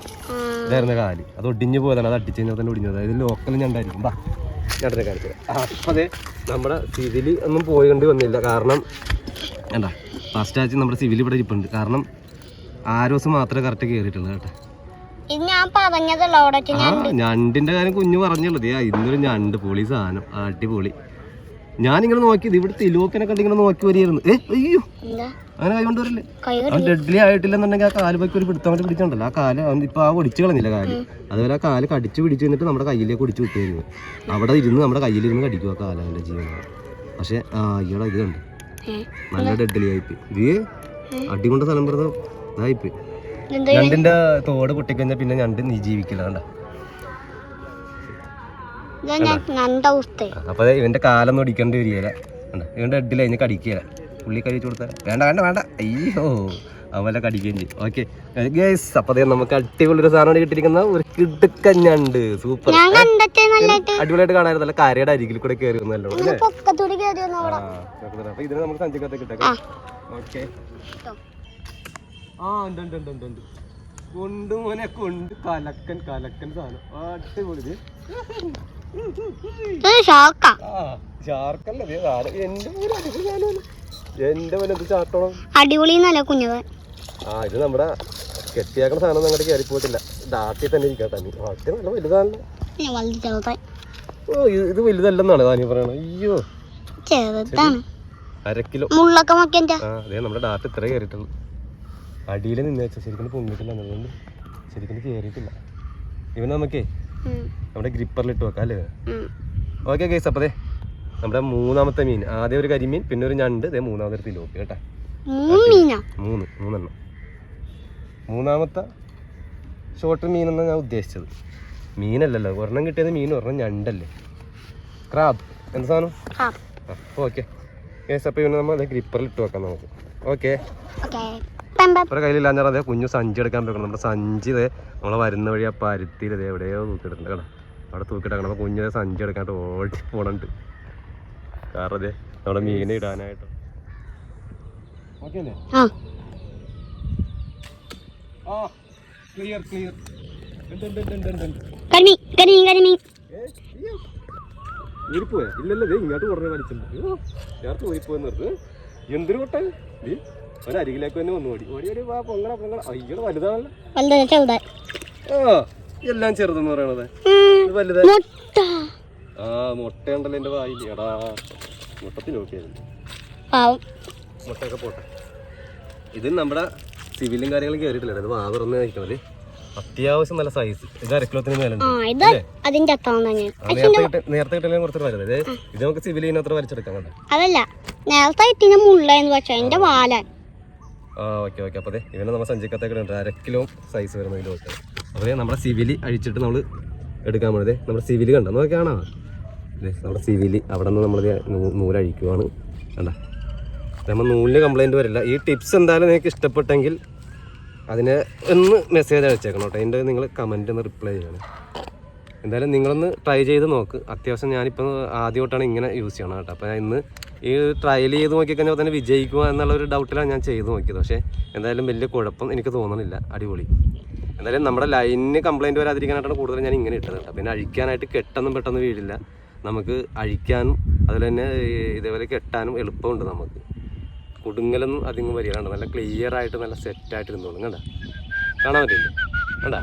Speaker 1: ഇതായിരുന്ന കാൽ. അത് ഒടിഞ്ഞു പോയതാണ്. അത് അടിച്ചു കഴിഞ്ഞാൽ തന്നെ ഒടിഞ്ഞത് അതായത് ലോക്കൽ ഞണ്ടായിരിക്കും ബാ ഞണ്ടിനെ കാണിച്ചത് അപ്പം അതെ നമ്മുടെ സിവിലി ഒന്നും പോയി കണ്ടി വന്നില്ല. കാരണം എന്താ ഫസ്റ്റ് ആഴ്ച നമ്മുടെ സിവിൽ ഇവിടെ ഇരിപ്പുണ്ട്. കാരണം ആരോസ് മാത്രമേ കറക്റ്റ് കയറിയിട്ടുള്ളൂ കേട്ടോ.
Speaker 2: ഇത് ഞാൻ പറഞ്ഞതല്ല
Speaker 1: ഞണ്ടിന്റെ കാര്യം കുഞ്ഞു പറഞ്ഞുള്ളത് ഇന്നൊരു ഞണ്ട് പൊളി സാധനം. അടിപൊളി. ഞാനിങ്ങനെ നോക്കിയത് ഇവിടെ തിലോക്കനെ കണ്ട് ഇങ്ങനെ നോക്കി വരികയായിരുന്നു. ഏ അയ്യോ. അങ്ങനെ കൈ കൊണ്ടുവരില്ലേ അവൻ ഡെഡ്ലി ആയിട്ടില്ലെന്നുണ്ടെങ്കിൽ ആ കാൽ പോയി ഒരു പിടുത്തം കൊണ്ട് പിടിച്ചിട്ടുണ്ടല്ലോ ആ കാൽ അവൻ ഇപ്പൊ ആ ഒടിച്ചു കളഞ്ഞില്ല കാൽ? അതുപോലെ ആ കാൽ കടിച്ചു പിടിച്ചു കഴിഞ്ഞിട്ട് നമ്മുടെ കയ്യിലേക്ക് ഒടിച്ചു വിട്ടിരുന്നു അവിടെ ഇരുന്ന് നമ്മുടെ കയ്യിലിരുന്ന് കടിക്കും ആ കാല അവന്റെ ജീവൻ. പക്ഷെ ആ ഈടാ ഇത് കണ്ട്. നല്ല ഡെഡ്ലി ആയിപ്പോയി. ഇത് അടികൊണ്ട സ്ഥലം പറഞ്ഞു ഇതായിപ്പോയി. ഞണ്ടിന്റെ തോട് പൊട്ടിക്കഴിഞ്ഞാൽ പിന്നെ ഞണ്ട് നീ ജീവിക്കില്ല കണ്ട? അപ്പൊ ഇവന്റെ കാലം ഒടിക്കേണ്ടി വരികയില്ല. ഇവന്റെ എഡിൽ അതിന് കടിക്കുകയില്ല പുള്ളി കഴിച്ചു കൊടുത്താൽ വേണ്ട വേണ്ട വേണ്ട. അയ്യോ അവലെ കടിക്കുകയും ചെയ്യും. ഓക്കെ. ഗേസ് അപ്പൊ നമുക്ക് അടിപൊളി ഒരു സാധനം കിട്ടിയിരിക്കുന്ന ഒരു കിടുക്കൻ ഞണ്ട്. സൂപ്പർ. അടിപൊളിയായിട്ട് കാണായിരുന്നു നല്ല കരയുടെ അരികിൽ കൂടെ കയറി വന്നല്ലോ അപ്പൊ ഇതിന് നമുക്ക് സഞ്ചിക്കത്തെ
Speaker 2: കിട്ടാം.
Speaker 1: ഓക്കെ. ആ ഉണ്ട് ഉണ്ട് ഉണ്ട് ഉണ്ട് ഉണ്ട്. കൊണ്ട് മോനെ കൊണ്ട്. കലക്കൻ കലക്കൻ സാധനം. അടിപൊളി ഷാർക്കല്ല എന്റെ പോലെ അടിപൊളി സാധനമാണ് എന്റെ പോലെ എന്ത് ചാട്ടണം
Speaker 2: അടിപൊളി എന്നല്ല കുഞ്ഞവൻ
Speaker 1: ആ ഇത് നമ്മുടെ കെട്ടിയാക്കണ സാധനം അങ്ങോട്ട് കയറി പോയിട്ടില്ല. ദാട്ടി തന്നെ ഇരിക്കാം തന്നെ. ഒക്കെ നല്ല വലുതാണല്ലോ.
Speaker 2: ഞാൻ വലുത് ചെറുതായി.
Speaker 1: ഓ ഇത് വലുതല്ലെന്നാണ് താനി പറയണത്. അയ്യോ. അര കിലോ.
Speaker 2: മുള്ളൊക്കെ
Speaker 1: നമ്മുടെ ഡാറ്റ ഇത്ര കയറിയിട്ടുള്ളൂ. അടിയിൽ നിന്ന് വെച്ചാൽ ശരിക്കും പൊങ്ങിട്ടില്ല. അതുകൊണ്ട് ശരിക്കും കയറിയിട്ടില്ല ഇവൻ നമുക്കേ നമ്മുടെ ഗ്രിപ്പറിൽ ഇട്ട് വെക്കാം അല്ലേ? ഓക്കെ ഗൈസ് അപ്പോൾ അതെ നമ്മുടെ മൂന്നാമത്തെ മീൻ. ആദ്യം ഒരു കരിമീൻ പിന്നെ ഒരു ഞണ്ട്. ഇതേ മൂന്നാമത്തെ തിലോപ്പി കേട്ടാ.
Speaker 2: മൂന്ന് മീനാ?
Speaker 1: മൂന്ന് മൂന്നെണ്ണം. മൂന്നാമത്തെ ഷോർട്ട് മീൻ എന്നാണ് ഞാൻ ഉദ്ദേശിച്ചത്. മീനല്ലല്ലോ. ഒരെണ്ണം കിട്ടിയത് മീൻ ഒരെണ്ണം ഞണ്ടല്ലേ. ക്രാബ് എന്ത് സാധനം? ഓക്കെ. ഗൈസ് അപ്പോൾ ഇവനെ നമ്മൾ ഗ്രിപ്പറിൽ ഇട്ട് വെക്കാം നമുക്ക്. ഓക്കെ. ഇവരുടെ ഇല്ലാന്ന് പറഞ്ഞാൽ കുഞ്ഞു സഞ്ചി എടുക്കാൻ പോകണം നമ്മുടെ സഞ്ചി നമ്മളെ വരുന്ന വഴി ആ പരുത്തിയിൽ ഇതേ എവിടെയോ തൂക്കിയിട്ടുണ്ട് കേട്ടോ അവിടെ തൂക്കിട്ടാണ് അപ്പോൾ കുഞ്ഞിനെ സഞ്ചി എടുക്കാണ്ട് ഓടി പോണുണ്ട്. കാരണം അതെ നമ്മുടെ മീനെ ഇടാനായിട്ട്.
Speaker 2: ഇങ്ങോട്ട്
Speaker 1: ചേർത്ത് ക്ലിയർ ക്ലിയർ
Speaker 2: കരിമീൻ കരിമീൻ കരിമീൻ
Speaker 1: ഇല്ലല്ലോ കുറേ വലിച്ചിട്ടുണ്ട്. നേരത്തെ ഊരിപ്പോയെന്ന് പറഞ്ഞു എന്തൊരു കൊട്ടാ അവൻ അരികിലേക്ക് തന്നെ വന്നു ഓടി. ഓടി വാ പൊങ്ങള പൊങ്ങള അയ്യോ വലുതാണല്ലോ. ആ എല്ലാം ചെറുതെന്ന് പറയണത്. വലുത്. ആ മുട്ടയുണ്ടല്ലോ എന്റെ വായിൽ. എടാ മുട്ടത്തിൽ നോക്കിയായിരുന്നു മുട്ടയൊക്കെ പോട്ടെ. ഇത് നമ്മുടെ സിവിലും കാര്യങ്ങളും കയറിയിട്ടില്ല ഇത് വാ തുറന്ന് കഴിക്കണത്. അത്യാവശ്യം നല്ല സൈസ് ഇത് അരക്കിലോത്തിന് മേലെ
Speaker 2: ആ ഇത് അതിന്റെ അത്താണ് തന്നെ
Speaker 1: നേരത്തെ കിട്ടില്ല കുറച്ച് വലുത്. ഇത് നമുക്ക് സിവിലിന് അത്ര വലിച്ചെടുക്കാം കണ്ടോ
Speaker 2: അതല്ല നേരത്തെ ഇട്ടിന് മുള്ളയെന്ന് പക്ഷേ എന്റെ വാലാൻ
Speaker 1: ആ ഓക്കെ ഓക്കെ. അപ്പോൾ അതെ ഇവനെ നമ്മൾ സഞ്ചിക്കത്തേക്ക് അര കിലോ സൈസ് വരുന്ന ഇതിൽ നോക്കാം അപ്പോൾ നമ്മുടെ സിവിലി അഴിച്ചിട്ട് നമ്മൾ എടുക്കാൻ പോണത് നമ്മുടെ സിവിലി കണ്ടോ? നോക്കിയാണോ നമ്മുടെ സിവിലി അവിടെ നിന്ന് നമ്മൾ നൂലഴിക്കുവാണ്. കണ്ട? നമ്മൾ നൂലിന് കംപ്ലൈന്റ് വരില്ല. ഈ ടിപ്സ് എന്തായാലും നിങ്ങൾക്ക് ഇഷ്ടപ്പെട്ടെങ്കിൽ അതിനെ ഒന്ന് മെസ്സേജ് അയച്ചേക്കണം കേട്ടോ. അതിന്റെ നിങ്ങൾ കമന്റ് ഒന്ന് റിപ്ലൈ ചെയ്യണം. എന്തായാലും നിങ്ങളൊന്ന് ട്രൈ ചെയ്ത് നോക്ക്. അത്യാവശ്യം ഞാനിപ്പോൾ ആദ്യമായിട്ടാണ് ഇങ്ങനെ യൂസ് ചെയ്യണം കേട്ടോ. അപ്പോൾ ഇന്ന് ഈ ട്രയൽ ചെയ്ത് നോക്കിക്കഴിഞ്ഞാൽ തന്നെ വിജയിക്കുക എന്നുള്ള ഒരു ഡൗട്ടിലാണ് ഞാൻ ചെയ്ത് നോക്കിയത്. പക്ഷേ എന്തായാലും വലിയ കുഴപ്പം എനിക്ക് തോന്നുന്നില്ല അടിപൊളി. എന്തായാലും നമ്മുടെ ലൈനിന് കംപ്ലൈന്റ് വരാതിരിക്കാനായിട്ടാണ് കൂടുതൽ ഞാൻ ഇങ്ങനെ ഇട്ടത് കേട്ടോ. പിന്നെ അഴിക്കാനായിട്ട് കെട്ടൊന്നും പെട്ടെന്ന് വീഴില്ല. നമുക്ക് അഴിക്കാനും അതുപോലെ തന്നെ ഇതേപോലെ കെട്ടാനും എളുപ്പമുണ്ട് നമുക്ക്. കുടുങ്ങലൊന്നും അധികം വരികയാണ് നല്ല ക്ലിയർ ആയിട്ട് നല്ല സെറ്റായിട്ട് ഇരുന്നോളും കണ്ട? കാണാൻ പറ്റില്ലേ? കണ്ടാ?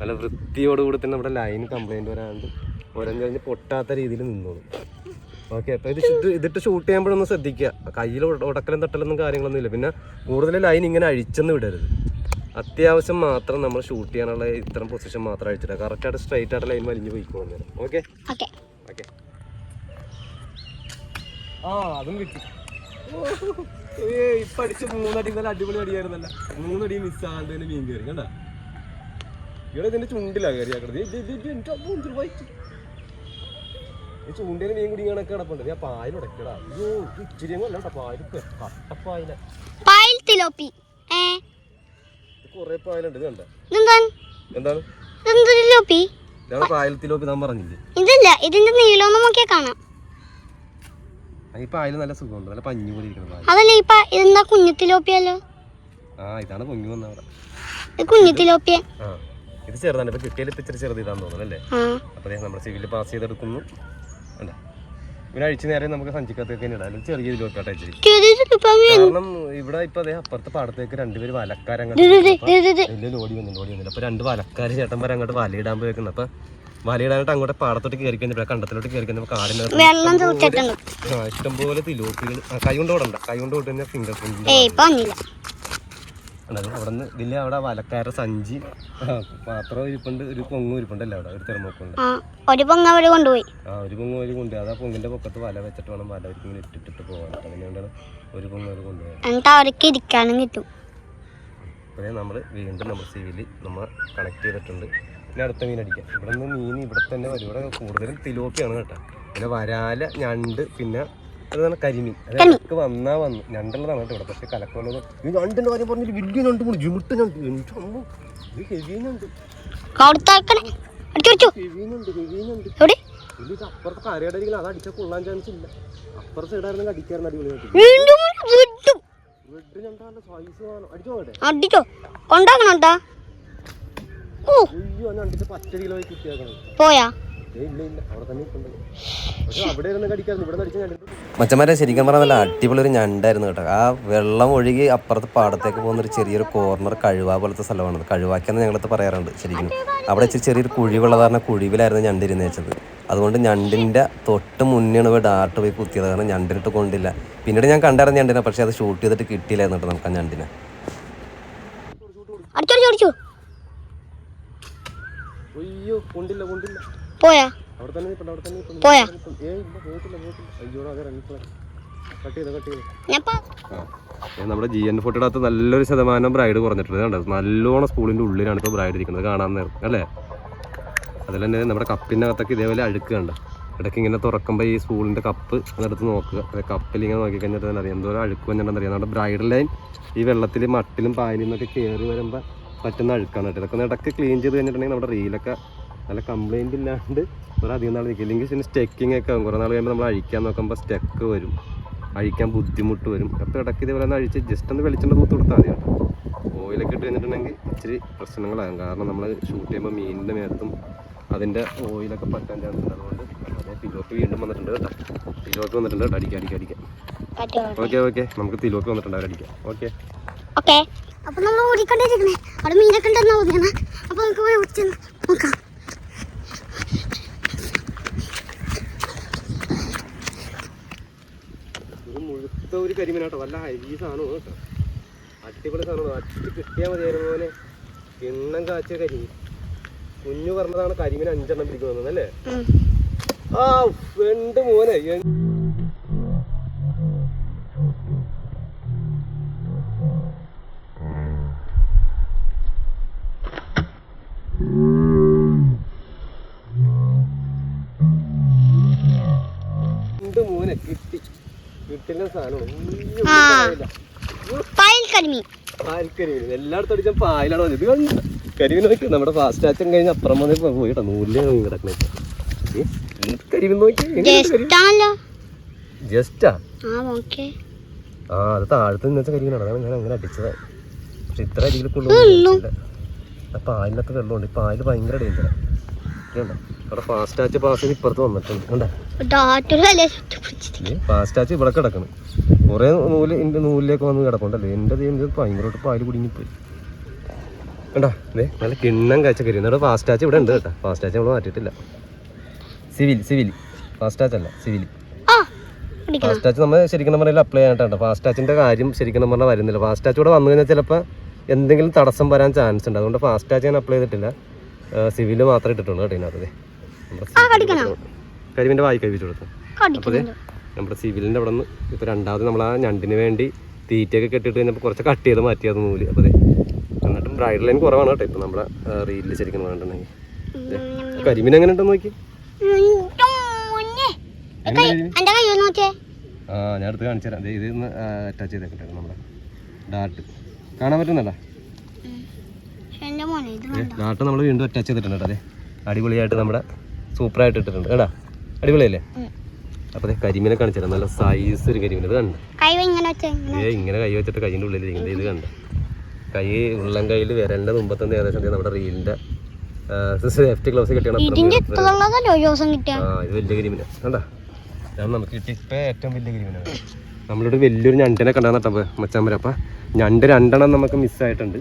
Speaker 1: നല്ല വൃത്തിയോടുകൂടി തന്നെ നമ്മുടെ ലൈൻ കംപ്ലൈന്റ് വരാണ്ട് ഒരം കഴിഞ്ഞ് പൊട്ടാത്ത രീതിയിൽ നിന്നോളും. ഓക്കെ അപ്പോൾ ഇത് ഇത് ഇതിട്ട് ഷൂട്ട് ചെയ്യുമ്പോഴൊന്ന് ശ്രദ്ധിക്കുക. കയ്യിൽ ഉടക്കലും തട്ടലൊന്നും കാര്യങ്ങളൊന്നും ഇല്ല. പിന്നെ കൂടുതൽ ലൈൻ ഇങ്ങനെ അഴിച്ചെന്ന് വിടരുത്. അത്യാവശ്യം മാത്രം നമ്മൾ ഷൂട്ട് ചെയ്യാനുള്ള ഇത്തരം പൊസിഷൻ മാത്രം അഴിച്ചിട്ട് കറക്റ്റായിട്ട് സ്ട്രൈറ്റ് ആയിട്ട് ലൈൻ വലിഞ്ഞ് പോയിക്കോളും ഓക്കെ?
Speaker 2: ഓക്കെ.
Speaker 1: ഓക്കെ. ആ അതും കിട്ടി. ഇപ്പൊ അടിച്ച മൂന്നടി നല്ല അടിപൊളി അടിയായിരുന്നല്ല. മൂന്നടി മിസ്സാകാണ്ട് മീൻ കയറി കണ്ടാ? ഇവിടെ ഇതിന്റെ ചുണ്ടിലാ കയറി ഈ ചൂണ്ടേന് മീൻ കുടിങ്ങാനൊക്കെ കിടപ്പുണ്ട് ഞാൻ പായൽ ഉടക്കടാ അയ്യോ ഇച്ചിരി അല്ല കേട്ടോ പായൽ കട്ടപ്പായല
Speaker 2: പായൽ തിലോപ്പി. ഏ?
Speaker 1: കുറെ പായലുണ്ട് ഇത് കണ്ട? എന്താണ്?
Speaker 2: തിലോപ്പി?
Speaker 1: ഇതാണ് തിലോപ്പി ഞാൻ പറഞ്ഞില്ലേ?
Speaker 2: ഇതല്ല ഇതിന്റെ നോക്കിയാ കാണാം.
Speaker 1: ആ, ഈ പായൽ നല്ല സുഖമുണ്ട് നല്ല പഞ്ഞു പോലെ ഇരിക്കണം പായൽ
Speaker 2: അതല്ല ഇപ്പ ഇതെന്താ കുഞ്ഞു തിലോപ്പിയല്ലോ
Speaker 1: ആ ഇതാണ് പൊങ്ങി വന്ന അവിടെ
Speaker 2: ഇത് കുഞ്ഞു തിലോപ്പിയ.
Speaker 1: ആ ഇത് ചെറുതാണ്. ഇപ്പൊ കിട്ടിയാൽ ഇപ്പൊ ഇച്ചിരി ചെറുത് ഇതാന്ന് തോന്നുന്നു അല്ലേ?
Speaker 2: ആ.
Speaker 1: അപ്പോൾ നമ്മുടെ സിവിൽ പാസ് ചെയ്തെടുക്കുന്നു. പിന്നെ അഴിച്ചു നേരെ നമുക്ക് സഞ്ചിക്കകത്തേക്ക് തന്നെ ഇടാം. അല്ലെങ്കിൽ ചെറിയ ഇതിലോട്ടാട്ട് കാരണം ഇവിടെ ഇപ്പൊ അതേ അപ്പുറത്തെ പാടത്തേക്ക് രണ്ടുപേര് വലക്കാരങ്ങോട്ട് വലിയ ലോടി വന്നു ഓടി വന്നില്ല അപ്പൊ രണ്ട് വലക്കാര് ചേട്ടന്മാർ അങ്ങോട്ട് വലയിടാൻ പോയേക്കുന്നു. അപ്പൊ വലയിടാനായിട്ട് അങ്ങോട്ട് പാടത്തോട്ട് കയറി കഴിഞ്ഞപ്പോൾ കണ്ടത്തിലോട്ട് കയറി കഴിഞ്ഞപ്പോൾ കാടിനകത്ത് ഇഷ്ടംപോലെ തിലോപ്പികൾ. കൈ കൊണ്ട് ഓടണ്ട. കൈ കൊണ്ട് ഓടുന്ന കഴിഞ്ഞാൽ ഫിംഗർ പ്രിന്റ്
Speaker 2: ഇപ്പൊ
Speaker 1: അവിടെ നിന്ന് ഇതിൽ അവിടെ വലക്കാരുടെ സഞ്ചി. പാത്രം ഇരിപ്പുണ്ട്. ഒരു പൊങ്ങും ഇരിപ്പുണ്ടല്ലോ അവിടെ? ഒരു തെർമോക്കുണ്ട്
Speaker 2: ആ ഒരു പൊങ്ങ അവർ കൊണ്ടുപോയി.
Speaker 1: ആ ഒരു പൊങ്ങ് ഒരു കൊണ്ട് അത് ആ പൊങ്ങിന്റെ പൊക്കത്ത് വല വെച്ചിട്ട് വേണം വല അവർക്ക് ഇട്ടിട്ട് ഇട്ടിട്ടിട്ട് പോകാൻ. അതിനുകൊണ്ടാണ് ഒരു പൊങ്ങ് അവർ കൊണ്ടുപോയത്.
Speaker 2: എന്നിട്ട് അവർക്ക് ഇരിക്കാനും കിട്ടും.
Speaker 1: പിന്നെ നമ്മൾ വീണ്ടും നമ്മൾ സിവിൽ നമ്മൾ കണക്ട് ചെയ്തിട്ടുണ്ട്. പിന്നെ അടുത്ത മീൻ അടിക്കാം. ഇവിടെ നിന്ന് മീൻ ഇവിടെ തന്നെ വരും. ഇവിടെ കൂടുതലും തിലോപ്പിയാണ് കേട്ടോ. പിന്നെ വരാല ഞണ്ട് പിന്നെ കരിമീൻ. വന്നാ വന്നു. ഞണ്ടുള്ളതാണ് കേട്ടോ ഇവിടെ പക്ഷേ കലക്കുള്ളത് ഈ ഞണ്ടിന്റെ കാര്യം പറഞ്ഞിട്ട് വലിയ ഞണ്ട് പോണു ജിമിട്ട് ഞണ്ട്. എന്റെ അമ്മ ഇത് ഹെവി ഞണ്ട്.
Speaker 2: കൊടുത്താക്കണേ അടിച്ചു അടിച്ചു.
Speaker 1: ഹെവി ഞണ്ട് ഹെവി ഞണ്ട്.
Speaker 2: എവിടെ?
Speaker 1: ഇത് ഇത് അപ്പുറത്ത് അത് അടിച്ചാൽ കൊള്ളാൻ ചാൻസ് ഇല്ല. അപ്പുറത്ത് സൈഡായിരുന്നു അടിക്കാറുണ്ട് അടിപൊളിയായിട്ട്. അടിച്ചോ
Speaker 2: പോയാ?
Speaker 1: മച്ചന്മാരെ ശരിക്കും പറഞ്ഞാൽ നല്ല അടിപൊളി ഒരു ഞണ്ടായിരുന്നു കേട്ടോ. ആ വെള്ളം ഒഴുകി അപ്പുറത്ത് പാടത്തേക്ക് പോകുന്ന ഒരു ചെറിയൊരു കോർണർ കഴുവ പോലത്തെ സ്ഥലമാണ്. കഴുവാക്കെന്ന് ഞങ്ങളത് പറയാറുണ്ട് ശരിക്കും. അവിടെ ഇച്ചിരി ചെറിയൊരു കുഴിവുള്ള കാരണം കുഴിവിലായിരുന്നു ഞണ്ട് ഇരുന്ന് വെച്ചത് അതുകൊണ്ട് ഞണ്ടിന്റെ തൊട്ട് മുന്നെയാണ് പോയി ഡാർട്ട് പോയി കുത്തിയത്. കാരണം ഞണ്ടിനിട്ട് കൊണ്ടില്ല. പിന്നീട് ഞാൻ കണ്ടായിരുന്നു ഞണ്ടിനെ പക്ഷെ അത് ഷൂട്ട് ചെയ്തിട്ട് കിട്ടിയില്ലായിരുന്നു കേട്ടോ നമുക്ക് ആ ഞണ്ടിനെ.
Speaker 2: അടിച്ചു.
Speaker 1: അയ്യോ കൊണ്ടില്ല കൊണ്ടില്ല.
Speaker 2: പോയാ? പോയാ?
Speaker 1: നമ്മുടെ ജി എൻ ഫോർട്ടിയുടെ അകത്ത് നല്ലൊരു ശതമാനം ബ്രൈഡ് കുറഞ്ഞിട്ടുണ്ട്. നല്ലോണം സ്കൂളിന്റെ ഉള്ളിലാണ് ഇപ്പോൾ ബ്രൈഡ് ഇരിക്കുന്നത്. കാണാൻ നേരം അല്ലേ? അതിൽ തന്നെ നമ്മുടെ കപ്പിന്റെ അകത്തൊക്കെ ഇതേപോലെ അഴുക്ക് കണ്ട? ഇടയ്ക്ക് ഇങ്ങനെ തുറക്കുമ്പോൾ ഈ സ്കൂളിന്റെ കപ്പ് അതെടുത്ത് നോക്കുക. കപ്പിൽ ഇങ്ങനെ നോക്കി കഴിഞ്ഞിട്ട് തന്നെ അറിയാം. എന്തോരം അഴുക്ക് വന്നിട്ടുണ്ടെന്ന് അറിയാം. നമ്മുടെ ബ്രൈഡ് ലൈൻ ഈ വെള്ളത്തിൽ മട്ടിലും പായലിൽ നിന്നൊക്കെ കയറി വരുമ്പോൾ പറ്റുന്ന അഴുക്കാണ് കേട്ടോ. ഇതൊക്കെ ഇടയ്ക്ക് ക്ലീൻ ചെയ്ത് കഴിഞ്ഞിട്ടുണ്ടെങ്കിൽ നമ്മുടെ റീലൊക്കെ നല്ല കംപ്ലൈന്റ് ഇല്ലാണ്ട് കുറേ അധികം നാൾ നിൽക്കും ഇല്ലെങ്കിൽ പിന്നെ സ്റ്റെക്കിംഗ് ഒക്കെ ആകും കുറേ നാൾ കഴിയുമ്പോൾ നമ്മൾ അഴിക്കാൻ നോക്കുമ്പോൾ സ്റ്റെക്ക് വരും. അഴിക്കാൻ ബുദ്ധിമുട്ട് വരും. അപ്പോൾ ഇടയ്ക്ക് ഇതേപോലെ ഒന്ന് അഴിച്ച് ജസ്റ്റ് ഒന്ന് വെളിച്ചെണ്ണ തൂത്ത് കൊടുത്താൽ മതി കേട്ടോ. ഓയിലൊക്കെ ഇട്ട് കഴിഞ്ഞിട്ടുണ്ടെങ്കിൽ ഇച്ചിരി പ്രശ്നങ്ങളാകും. കാരണം നമ്മൾ ഷൂട്ട് ചെയ്യുമ്പോൾ മീനിന്റെ മേത്തും അതിന്റെ ഓയിലൊക്കെ പറ്റാൻ ചാൻസ് ഉണ്ട്. അതുകൊണ്ട് അതെ തിലോക്ക് വീണ്ടും വന്നിട്ടുണ്ട് കേട്ടോ. തിലോക്ക് വന്നിട്ടുണ്ട് കേട്ടോ. അടിക്കാം അടിക്കാം അടിക്കാം? ഓക്കെ ഓക്കെ നമുക്ക് തിലോക്ക് വന്നിട്ടുണ്ട്. അവരടിക്കാം ഓക്കെ
Speaker 2: ഓക്കെ അപ്പോൾ നമ്മൾ ഓടിക്കൊണ്ടിരിക്കുന്നത് അവിടെ മീനൊക്കെ ഉണ്ടെന്നാണ് ഓടിക്കണം അപ്പോൾ നമുക്ക് പോയി ഒച്ച നോക്കാം
Speaker 1: ഒരു മുഴുത്ത ഒരു കരിമീനാട്ടോ. വല്ല ഹരി സാധനവും കേട്ടോ. അടിപൊളി സാധനമാണ്. അടിച്ച് കിട്ടിയാൽ മതി പോലെ എണ്ണം കാച്ച കരിമീൻ. കുഞ്ഞു പറഞ്ഞതാണ് കരിമീൻ അഞ്ചെണ്ണം പിടിക്കുന്നത് അല്ലേ? ആ വെണ്ട് മോനെ. മോനെ കിട്ടി കിട്ടുന്ന സാധനമാണ്
Speaker 2: ആ. പായൽ കരിമീൻ
Speaker 1: പാൽക്കരിമീൻ എല്ലായിടത്തും അടിച്ചാൽ പായലാണ് ഇത് കരിമീൻ നോക്കി നമ്മുടെ ഫാസ്റ്റ് ആച്ചൻ കഴിഞ്ഞ് അപ്പുറം വന്ന് പോയിട്ടോ നൂലിലെ കിടക്കണേ കരിമീൻ നോക്കി? ജസ്റ്റാ
Speaker 2: ആ? ഓക്കെ
Speaker 1: ആ അത് താഴത്ത് നിന്നത്തെ കരിമീനാണ് അതാണ് ഞാൻ അങ്ങനെ അടിച്ചത്. പക്ഷെ ഇത്ര അടിയിൽ പാലിനകത്ത് വെള്ളമുണ്ട്. ഈ പാൽ ഭയങ്കര ഡേഞ്ചറാണ് അവിടെ ഫാസ്റ്റ് ആച്ച് പാസ് ഇപ്പുറത്ത് വന്നിട്ടുണ്ട്. കണ്ടോ? ഫാസ്റ്റ് ആച്ച് ഇവിടെ കിടക്കണം. കുറേ നൂൽ എന്റെ നൂലിലേക്ക് വന്ന് കിടക്കണ്ടല്ലേ എന്റെ ദൈവം ഇത് ഭയങ്കരമായിട്ട് പാൽ കുടുങ്ങിപ്പോയി. കണ്ടാ? ദേ നല്ല കിണ്ണം കാഴ്ച കരി എന്നിട്ട് ഫാസ്റ്റ് ആച്ച് ഇവിടെ ഉണ്ട് കേട്ടോ. ഫാസ്റ്റ് ആച്ച് നമ്മൾ മാറ്റിയിട്ടില്ല. Civil civil. ഫാസ്റ്റ് ആച്ച് അല്ല സിവിൽ. ഫാസ്റ്റ് ആച്ച് നമ്മൾ ശരിക്കും പറഞ്ഞാൽ അപ്ലൈ ചെയ്യാനായിട്ടാണ് ഫാസ്റ്റ് ആച്ചിന്റെ കാര്യം ശരിക്കും പറഞ്ഞാൽ വരുന്നില്ല. ഫാസ്റ്റ് ആച്ച് ഇവിടെ വന്നു കഴിഞ്ഞാൽ ചിലപ്പോൾ എന്തെങ്കിലും തടസ്സം വരാൻ ചാൻസ് ഉണ്ട്. അതുകൊണ്ട് ഫാസ്റ്റ് ആച്ച് ഞാൻ അപ്ലൈ ചെയ്തിട്ടില്ല. സിവിൽ മാത്രമേ ഇട്ടിട്ടുള്ളൂ കേട്ടോ ഇതിനകത്ത്. കരിമിന്റെ വായി കഴിപ്പിച്ചു കൊടുത്തു അപ്പോൾ നമ്മുടെ സിവിലിന്റെ അവിടെ നിന്ന് ഇപ്പോൾ രണ്ടാമത് നമ്മൾ ആ ഞണ്ടിന് വേണ്ടി തീറ്റയൊക്കെ കെട്ടിട്ട് കഴിഞ്ഞപ്പോൾ കുറച്ച് കട്ട് ചെയ്ത് മാറ്റിയത് നൂൽ അപ്പോൾ എന്നിട്ടും ബ്രൈഡൽ ലൈൻ കുറവാണ് കേട്ടോ ഇപ്പം നമ്മുടെ റീലിൽ ശരിക്കും വേണ്ടിട്ടുണ്ടെങ്കിൽ കരിമീൻ എങ്ങനെ ഉണ്ടെന്ന് നോക്കി ആ ഞാൻ എടുത്ത് കാണിച്ചു തരാം ഇത് അറ്റാച്ച് ചെയ്തേക്കട്ടെ നമ്മുടെ ഡാട്ട് കാണാൻ പറ്റുന്നല്ല ഡാട്ട് നമ്മൾ വീണ്ടും അറ്റാച്ച് ചെയ്തിട്ടുണ്ട് അതെ അടിപൊളിയായിട്ട് നമ്മുടെ സൂപ്പറായിട്ട് ഇട്ടിട്ടുണ്ട്. കേടാ അടിപൊളിയല്ലേ? അപ്പൊ കരിമീനെ കാണിച്ചു നല്ല സൈസ് ഒരു കരിമീൻ. ഇത് കണ്ട്? ഏ ഇങ്ങനെ കൈ വെച്ചിട്ട് കൈയിന്റെ ഉള്ളിൽ ഇരിക്കുന്നത് ഇത് കണ്ട? കൈ ഉള്ളം കയ്യിൽ വരേണ്ട മുമ്പത്തൊന്ന് ഏകദേശം നമ്മുടെ റീലിന്റെ സേഫ്റ്റി ഗ്ലൗസ് കിട്ടിയാണ് ആ ഇത് വലിയ കരിമീന. കണ്ടാ? ഞാൻ നമുക്ക് കിട്ടി ഇപ്പം ഏറ്റവും വലിയ കരിമീനാണ്. നമ്മളിവിടെ വലിയൊരു ഞണ്ടിനെ കണ്ടാന്നിട്ടപ്പോൾ മച്ചാമ്പര അപ്പം ഞണ്ട് രണ്ടെണ്ണം നമുക്ക് മിസ്സായിട്ടുണ്ട്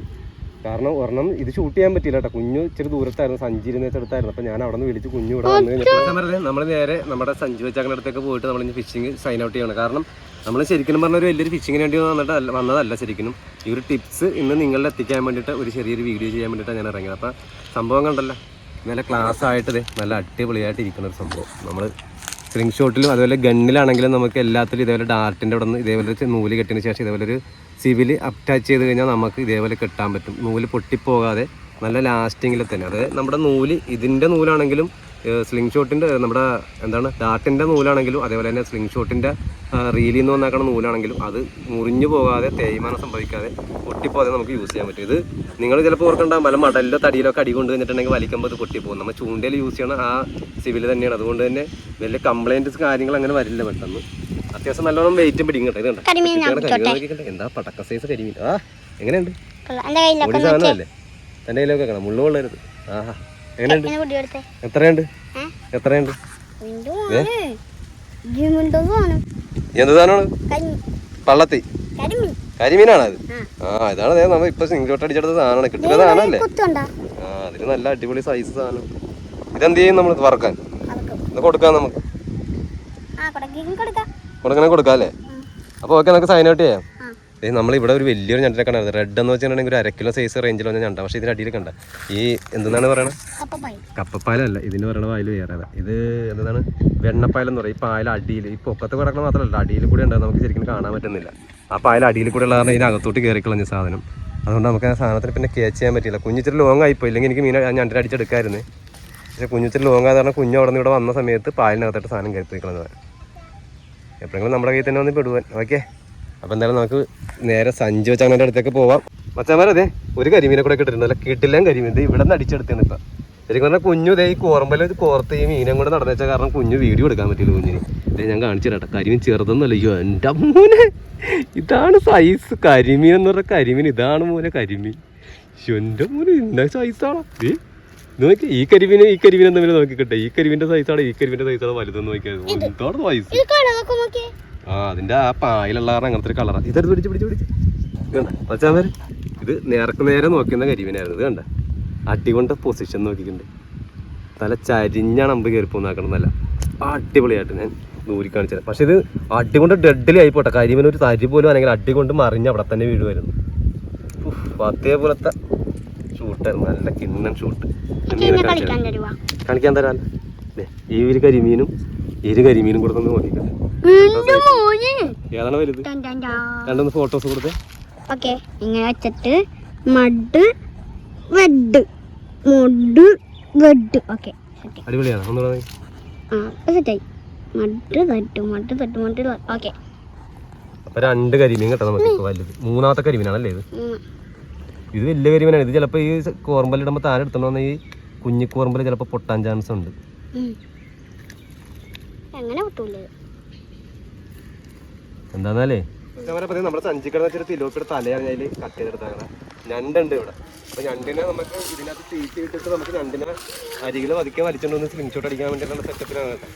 Speaker 1: കാരണം ഒരെണ്ണം ഇത് ഷൂട്ട് ചെയ്യാൻ പറ്റില്ല കേട്ടോ കുഞ്ഞു ഇച്ചിരി ദൂരത്തായിരുന്നു. സഞ്ചിരുന്ന അടുത്തായിരുന്നു അപ്പോൾ ഞാൻ അവിടെ നിന്ന് വിളിച്ച് കുഞ്ഞു ഇവിടെ വന്നു കഴിഞ്ഞപ്പോൾ നമ്മൾ നേരെ നമ്മുടെ സഞ്ചു വെച്ചാക്കടത്തേക്ക് അടുത്തേക്ക് പോയിട്ട് നമ്മൾ ഇനി ഫിഷിങ് സൈൻ ഔട്ട് ചെയ്യണം. കാരണം നമ്മൾ ശരിക്കും പറഞ്ഞ ഒരു വലിയൊരു ഫിഷിങ്ങിന് വേണ്ടി വന്നിട്ട് വന്നതല്ല ശരിക്കും. ഈ ഒരു ടിപ്സ് ഇന്ന് നിങ്ങളിൽ എത്തിക്കാൻ വേണ്ടിയിട്ട് ഒരു ചെറിയൊരു വീഡിയോ ചെയ്യാൻ വേണ്ടിയിട്ടാണ് ഞാൻ ഇറങ്ങിയത്. അപ്പം സംഭവം കണ്ടല്ലോ? നല്ല ക്ലാസ് ആയിട്ട് ദേ നല്ല അടിപൊളിയായിട്ട് ഇരിക്കുന്ന ഒരു സംഭവം. നമ്മൾ സ്ക്രീൻഷോട്ടിലും ഷോട്ടിലും അതുപോലെ ഗണ്ണിലാണെങ്കിലും നമുക്ക് എല്ലാത്തിലും ഇതേപോലെ ഡാർട്ടിന്റെ അവിടെ നിന്ന് ഇതേപോലെ നൂൽ കെട്ടിയതിന് ശേഷം ഇതേപോലെ ഒരു സിവിൽ അറ്റാച്ച് ചെയ്ത് കഴിഞ്ഞാൽ നമുക്ക് ഇതേപോലെ കെട്ടാൻ പറ്റും. നൂൽ പൊട്ടിപ്പോകാതെ നല്ല ലാസ്റ്റിങ്ങിൽ തന്നെ. അതായത് നമ്മുടെ നൂൽ ഇതിന്റെ നൂലാണെങ്കിലും സ്ലിംഗ് ഷോട്ടിന്റെ നമ്മുടെ എന്താണ് ഡാർട്ടിന്റെ നൂലാണെങ്കിലും അതേപോലെ തന്നെ സ്ലിംഗ് ഷോട്ടിന്റെ റീലിൽ നിന്ന് വന്നാക്കണ നൂലാണെങ്കിലും അത് മുറിഞ്ഞു പോകാതെ തേയ്മാനം സംഭവിക്കാതെ പൊട്ടിപ്പോകാതെ നമുക്ക് യൂസ് ചെയ്യാൻ പറ്റും. ഇത് നിങ്ങൾ ചിലപ്പോൾ ഓർക്കണ്ടാകും വല്ല മടലിലോ തടിയിലൊക്കെ അടി കൊണ്ട് വന്നിട്ടുണ്ടെങ്കിൽ വലിക്കുമ്പോൾ അത് പൊട്ടിപ്പോകും. നമ്മൾ ചൂണ്ടയിൽ യൂസ് ചെയ്യണ ആ സിവിൽ തന്നെയാണ്. അതുകൊണ്ട് തന്നെ വലിയ കംപ്ലൈന്റ്സ് കാര്യങ്ങൾ അങ്ങനെ വരില്ല പെട്ടെന്ന്. അത്യാവശ്യം നല്ലോണം വെയിറ്റും പിടിക്കും കേട്ടോ ഇത് കണ്ടോ?
Speaker 2: കരിമീൻ ഞാൻ
Speaker 1: കുട്ടികളുടെ എന്താ പടക്ക സൈസ് കരിമീൻ ആ എങ്ങനെയുണ്ട്?
Speaker 2: എന്റെ കയ്യിലൊക്കെ
Speaker 1: തന്റെ കാണാം മുള്ളു കൊള്ളരുത്. ആഹാ. എങ്ങനെയുണ്ട്? എത്രയുണ്ട്? എത്രയുണ്ട്? എന്ത് സാധനമാണ്? പള്ളത്തി. കരിമീനാണ് അത്
Speaker 2: ആ.
Speaker 1: ഇതാണ് നമ്മൾ ഇപ്പൊ സിംഗിലോട്ട് അടിച്ചെടുത്ത സാധനമാണ്. കിട്ടുന്ന സാധനമല്ലേ? ആ അതിന് നല്ല അടിപൊളി സൈസ് സാധനം. ഇതെന്ത് ചെയ്യും നമ്മൾ വറക്കാൻ? ഇത് കൊടുക്കാം നമുക്ക്. കൊടുക്കണേ കൊടുക്കാം അല്ലേ? അപ്പോൾ ഓക്കെ നമുക്ക് സൈൻ ഔട്ട് ചെയ്യാം. ഇവിടെ ഒരു വലിയൊരു ഞണ്ടിനെ കണ്ടായിരുന്നു റെഡ് എന്ന് വെച്ചിട്ടുണ്ടെങ്കിൽ ഒരു അരക്കിലോ കിലോ സൈസ് റേഞ്ചിൽ വന്ന ഞണ്ട. പക്ഷേ ഇതിന് അടിയിൽ കണ്ട. ഈ എന്താണ് പറയണത് കപ്പപ്പായലല്ല. ഇതിന് പറയണ പായൽ വേറെ ഇത് എന്താണ് വെണ്ണപ്പായൽ എന്ന് പറയും. ഈ പായൽ അടിയിൽ ഈ പൊക്കത്ത് കിടക്കണ മാത്രമല്ല അടിയിൽ കൂടെ ഉണ്ട് നമുക്ക് ശരിക്കും കാണാൻ പറ്റുന്നില്ല. ആ പായൽ അടിയിൽ കൂടെ ഉള്ളതാണ് ഇതിന് ഇതിനകത്തോട്ട് കയറി കളഞ്ഞ സാധനം. അതുകൊണ്ട് നമുക്ക് ആ സാധനത്തിന് പിന്നെ കേച്ച് ചെയ്യാൻ പറ്റില്ല. കുഞ്ഞിച്ചിരി ലോങ് ആയിപ്പോയി. ഇല്ലെങ്കിൽ എനിക്ക് മീൻ ഞണ്ടിനെ അടിച്ചെടുക്കായിരുന്നു. പക്ഷേ കുഞ്ഞിച്ചിരി ലോങ് ആയതാണ് കുഞ്ഞു അവിടെ നിന്ന് ഇവിടെ വന്ന സമയത്ത് പായലിനകത്തോട്ട് സാധനം കയറി പോയി എപ്പോഴെങ്കിലും നമ്മുടെ കയ്യിൽ തന്നെ വന്ന് പെടുവാൻ. ഓക്കെ അപ്പോൾ എന്തായാലും നമുക്ക് നേരെ സഞ്ജു ചങ്ങന്റെ അടുത്തേക്ക് പോവാം. മച്ചാമാരതെ അതെ ഒരു കരിമീനെ കൂടെ കിട്ടിട്ടുണ്ട് അല്ല കിട്ടില്ല കരിമീൻ. ഇത് ഇവിടെ നിന്ന് അടിച്ചെടുത്താണ് ഇപ്പം. ശരിക്കും പറഞ്ഞാൽ കുഞ്ഞു ഇതേ ഈ കോറമ്പല കോർത്ത് ഈ മീനും കൂടെ നടന്നു വെച്ചാൽ കാരണം കുഞ്ഞു വീഡിയോ എടുക്കാൻ പറ്റില്ല കുഞ്ഞിന്. ഇതേ ഞാൻ കാണിച്ചു തരാട്ടെ കരിമീൻ ചെറുതൊന്നുമല്ല അയ്യോ എന്റെ മൂനെ. ഇതാണ് സൈസ് കരിമീൻ എന്ന് പറഞ്ഞ കരിമീൻ. ഇതാണ് മൂനെ കരിമീൻ. എന്റെ മൂന് ഇന്ന സൈസാണോ ഏ നോക്കി ഈ കരിമീനും ഈ കരിമീനും തമ്മിൽ നോക്കിക്കട്ടെ. ഈ കരിമീന്റെ സൈസാണ് ഈ കരിമീന്റെ സൈസാണ് വലുതെന്ന് നോക്കിയത് എന്താണ് സൈസ് ആ അതിന്റെ ആ പായലുള്ള അങ്ങനത്തെ ഒരു കളറാണ് ഇതെടുത്ത് പിടിച്ച് പിടിച്ച് പിടിച്ച്. കണ്ട? മച്ചാമാര് ഇത് നേർക്ക് നേരെ നോക്കുന്ന കരിമീനായിരുന്നു. ഇത് കണ്ട? അടികൊണ്ട് പൊസിഷൻ നോക്കിയിട്ടുണ്ട്. തല ചരിഞ്ഞാണ് അമ്പ് കയറി പോകുന്നാക്കണമെന്നല്ല അടിപൊളിയായിട്ട് ഞാൻ ദൂരി കാണിച്ചത്. പക്ഷെ ഇത് അടികൊണ്ട് ഡെഡിലി ആയിപ്പോട്ടെ കരിമീൻ ഒരു തരി പോലും അല്ലെങ്കിൽ അടികൊണ്ട് മറിഞ്ഞ് അവിടെ തന്നെ വീഴുമായിരുന്നു. അതേപോലത്തെ ഷൂട്ടായിരുന്നു നല്ല കിണ്ണൻ ഷൂട്ട് കാണിക്കാൻ തരാം ദേ, ഈ ഒരു കരിമീനും ഈ ഒരു കരിമീനും കൂടെ
Speaker 2: തന്നെ മോനെ.
Speaker 1: ഏതാണ് വലുത്. രണ്ടൊന്ന് ഫോട്ടോസ് കൊടുത്തേ.
Speaker 2: ഓക്കെ. ഇങ്ങനെ വെച്ചിട്ട് mud wed mud wed okay.
Speaker 1: അടിപൊളിയാണ്? ഒന്ന് പറഞ്ഞേ.
Speaker 2: ആ സെറ്റായി മഡ് തട്ട് മഡ് തട്ട് മഡ് ഓക്കെ.
Speaker 1: അപ്പൊ രണ്ട് കരിമീൻ കേട്ടോ നമുക്ക് വലുത്. മൂന്നാമത്തെ കരിമീനാണല്ലേ ഇത്? ഇത് വലിയ കരിമീനാണ്. ഇത് ചിലപ്പോ ഈ കോർമ്പലിടുമ്പോൾ താഴെ എടുത്തോണ്ട് വന്ന ഈ കുഞ്ഞി കോർമ്പൽ ചിലപ്പോൾ പൊട്ടാൻ ചാൻസ് ഉണ്ട്. എന്താന്നാലേ? നമ്മുടെ സഞ്ചിക്കട വെച്ചിട്ട് തിലോപ്പിയുടെ തലയാണ് അതിൽ കട്ട് ചെയ്തെടുത്താണ് ഞണ്ടുണ്ട് ഇവിടെ. അപ്പൊ ഞണ്ടിനെ നമുക്ക് ഇതിനകത്ത് തീറ്റി ഇട്ടിട്ട് നമുക്ക് ഞണ്ടിനെ അരികിൽ പതുക്കെ വലിച്ചോണ്ട് വന്ന് സ്ലിംഗ് ഷോട്ട് അടിക്കാൻ വേണ്ടിയിട്ടുള്ള സെറ്റപ്പിലാണ് കേട്ടോ.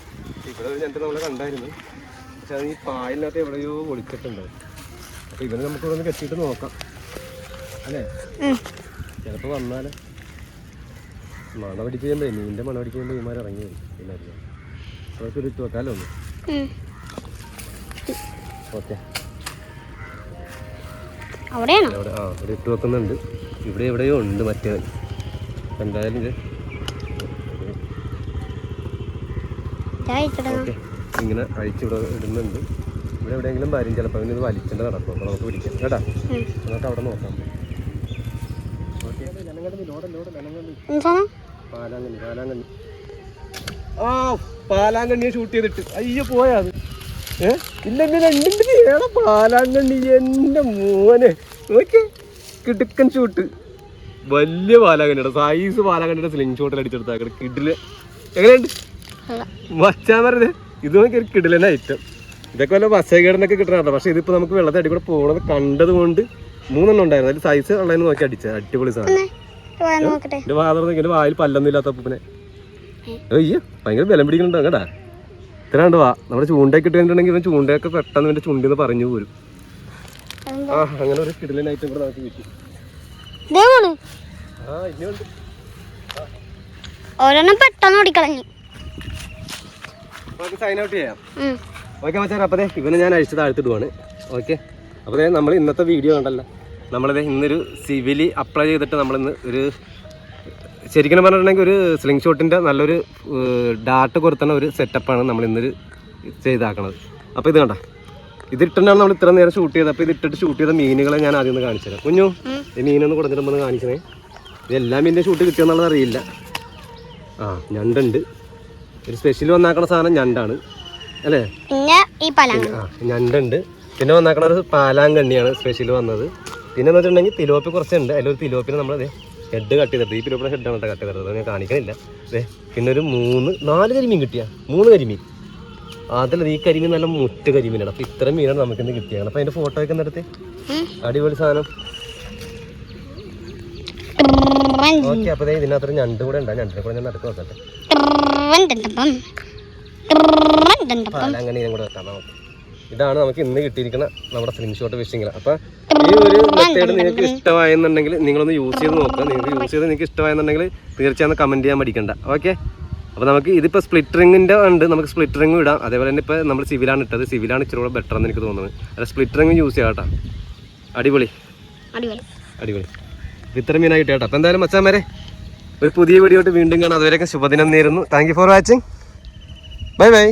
Speaker 1: ഇവിടെ ഒരു ഞണ്ട് നമ്മൾ കണ്ടായിരുന്നു. പക്ഷെ അത് ഈ പായലിനകത്ത് എവിടെയോ ഒളിച്ചിട്ടുണ്ട്. അപ്പൊ ഇവനെ നമുക്ക് ഇവിടെ നിന്ന് കെട്ടിയിട്ട് നോക്കാം. അല്ലേ? ചിലപ്പോ വന്നാൽ മണ പിടിച്ച് കഴിയുമ്പോൾ മീനിന്റെ മണ പിടിച്ച് കഴിയുമ്പോൾ ഇമാർ ഇറങ്ങി എല്ലാവരും. അവർക്ക് ഒരു ഇട്ട് വെക്കാമല്ലോ ഒന്ന് ഓക്കെ.
Speaker 2: അവിടെയാണോ?
Speaker 1: അവിടെ ആ ഇവിടെ ഇട്ട് വെക്കുന്നുണ്ട് ഇവിടെ എവിടെയോ ഉണ്ട് മറ്റേ. എന്തായാലും ഇത്. ഓക്കെ. ഇങ്ങനെ അഴിച്ചിവിടെ ഇടുന്നുണ്ട്. ഇവിടെ എവിടെയെങ്കിലും വരും. ചിലപ്പോൾ അവന് ഇത് വലിച്ചിട്ട് നടക്കും. അപ്പോൾ നമുക്ക് പിടിക്കാം. കേട്ടാ?
Speaker 2: എന്നിട്ട്
Speaker 1: നമുക്ക് അവിടെ നോക്കാം. ആ പാലാങ്കണ്ണിയെ ഷൂട്ട് ചെയ്തിട്ട്. അയ്യോ പോയാ അത്. ഏ? ഇല്ല ഇല്ല രണ്ടിന്റെ ഏടാ പാലാങ്കണ്ണി എന്റെ മോനെ? ഓക്കെ കിടുക്കൻ ഷൂട്ട് വലിയ പാലാങ്കണ്ണിയുടെ സൈസ് പാലാങ്കണ്ണിയുടെ സ്ലിംഗ് ഷോട്ടിൽ അടിച്ചെടുത്താക്കണ കിടിൽ. എങ്ങനെയുണ്ട്. മച്ചാൻ പറഞ്ഞത് ഇത് നോക്കി ഒരു കിടിലൻ ഐറ്റം ഇതൊക്കെ വല്ല വസകേടനൊക്കെ കിട്ടണം പക്ഷെ ഇതിപ്പോ നമുക്ക് വെള്ളത്തെ അടി കൂടെ പോണത് കണ്ടത് കൊണ്ട് മൂന്നെണ്ണം ഉണ്ടായിരുന്നു. അതിൽ സൈസ് ഉള്ളതെന്ന് നോക്കി അടിച്ചത്. അടിപൊളി സാധനം.
Speaker 2: ഒന്ന് പോയാൽ നോക്കട്ടെ.
Speaker 1: എന്റെ വായിൽ പല്ലൊന്നുമില്ലാത്ത അപ്പൂപ്പനെ. അയ്യോ ഭയങ്കര ബലം പിടിക്കുന്നുണ്ടോ കേട്ടാ ഇത്രണ്ട് വാ. നമ്മുടെ ചൂണ്ടയൊക്കെ ഇട്ട് കഴിഞ്ഞിട്ടുണ്ടെങ്കിൽ ഇവൻ ചൂണ്ടയൊക്കെ പെട്ടെന്ന് ഇവന്റെ ചുണ്ടിന്ന് പറഞ്ഞു പോരും. ആ അങ്ങനെ ഒരു കിടിലൻ ഐറ്റം കൂടെ നമുക്ക് കിട്ടി. ആ ഇനിയുണ്ട്.
Speaker 2: ഓരോന്നും പെട്ടെന്ന് ഓടിക്കളഞ്ഞു.
Speaker 1: ഓക്കെ മച്ചാൻ അപ്പോൾ ഇവനെ ഞാൻ അഴിച്ച് താഴ്ത്തിടുവാണ്. ഓക്കെ അപ്പോൾ നമ്മൾ ഇന്നത്തെ വീഡിയോ കണ്ടല്ലോ. നമ്മളിത് ഇന്നൊരു സിവിലി അപ്ലൈ ചെയ്തിട്ട് നമ്മളിന്ന് ഒരു ശരിക്കും പറഞ്ഞിട്ടുണ്ടെങ്കിൽ ഒരു സ്ലിംഗ് ഷോട്ടിന്റെ നല്ലൊരു ഡാട്ട് കൊടുത്തുന്ന ഒരു സെറ്റപ്പാണ് നമ്മൾ ഇന്നൊരു ചെയ്താക്കണത്. അപ്പോൾ ഇത് കണ്ട? ഇതിട്ടാണ് നമ്മൾ ഇത്ര നേരം ഷൂട്ട് ചെയ്തത്. അപ്പോൾ ഇതിട്ടിട്ട് ഷൂട്ട് ചെയ്ത മീനുകളെ ഞാൻ ആദ്യം ഒന്ന് കാണിച്ചു തരാം. കുഞ്ഞു ഈ മീനൊന്ന് കൊടുത്തിട്ട് ഒന്ന് കാണിക്കണേ ഇത് എല്ലാ മീനിന്റെ ഷൂട്ട് കിട്ടിയെന്നുള്ളത് അറിയില്ല. ആ ഞണ്ടുണ്ട്. ഒരു സ്പെഷ്യൽ വന്നാക്കണ സാധനം ഞണ്ടാണ്. അല്ലേ? ആ ഞണ്ടുണ്ട്. പിന്നെ വന്നാക്കണ ഒരു പാലാങ്കണ്ണിയാണ് സ്പെഷ്യൽ വന്നത്. പിന്നെ എന്ന് വെച്ചിട്ടുണ്ടെങ്കിൽ തിലോപ്പി കുറച്ചുണ്ട് അതിലൊരു തിലോപ്പിന് നമ്മൾ ഹെഡ് കട്ട് ചെയ്തിട്ട് ഈ തിലോപ്പിയുടെ ഹെഡ് കേട്ടോ കട്ട് ചെയ്തത് ഞാൻ കാണിക്കണില്ല അതെ പിന്നെ ഒരു മൂന്ന് നാല് കരിമീൻ കിട്ടിയ മൂന്ന് കരിമീൻ അതിൽ ഈ കരിമീൻ നല്ല മുറ്റ കരിമീനാണ് അപ്പൊ ഇത്രയും മീനാണ് നമുക്ക് ഇന്ന് കിട്ടിയത് അപ്പൊ അതിന്റെ ഫോട്ടോ ഒക്കെ
Speaker 2: നടത്തി
Speaker 1: അടിപൊളി സാധനം ഓക്കെ അപ്പോൾ ഇതിനകത്തൊരു ഞണ്ട് കൂടെ ഉണ്ടാ ഞണ്ടിനെ കൂടെ ഞാൻ നടക്ക് നോക്കട്ടെ പാലാങ്കണ്ണിനെ കൂടെ വെക്കാം നമുക്ക് ഇതാണ് നമുക്ക് ഇന്ന് കിട്ടിയിരിക്കുന്ന നമ്മുടെ സ്ക്രീൻഷോട്ട് ഷോട്ട് ഫിഷിംഗ് അപ്പൊ ഈ ഒരു മെത്തേഡ് നിങ്ങൾക്ക് ഇഷ്ടമായെന്നുണ്ടെങ്കിൽ നിങ്ങളൊന്ന് യൂസ് ചെയ്ത് നോക്കുക നിങ്ങൾക്ക് യൂസ് ചെയ്ത് നിങ്ങൾക്ക് ഇഷ്ടമായെന്നുണ്ടെങ്കിൽ തീർച്ചയായും കമന്റ് ചെയ്യാൻ പഠിക്കണ്ട ഓക്കെ അപ്പോൾ നമുക്ക് ഇതിപ്പോ സ്പ്ലിറ്റ് റിങ്ങിന്റെ ഉണ്ട്. നമുക്ക് സ്പ്ലിറ്റ് റിങ്ങും ഇടാം. അതേപോലെ തന്നെ ഇപ്പോൾ നമ്മൾ സിവിലാണ് ഇട്ടത്. സിവിലാണ് ഇച്ചിരി കൂടെ ബെറ്റർ എന്ന് എനിക്ക് തോന്നുന്നത്. അല്ല സ്പ്ലിറ്റ് റിങ്ങും യൂസ് ചെയ്യാം കേട്ടോ. അടിപൊളി.
Speaker 2: അടിപൊളി.
Speaker 1: ഇത്ര മീനായി കിട്ടിയാ കേട്ടോ. അപ്പോൾ എന്തായാലും മച്ചാൻ വരെ ഒരു പുതിയ വീഡിയോ വീണ്ടും കാണാം. അതുവരെയൊക്കെ ശുഭദിനം നേരുന്നു. Thank you for watching bye
Speaker 2: bye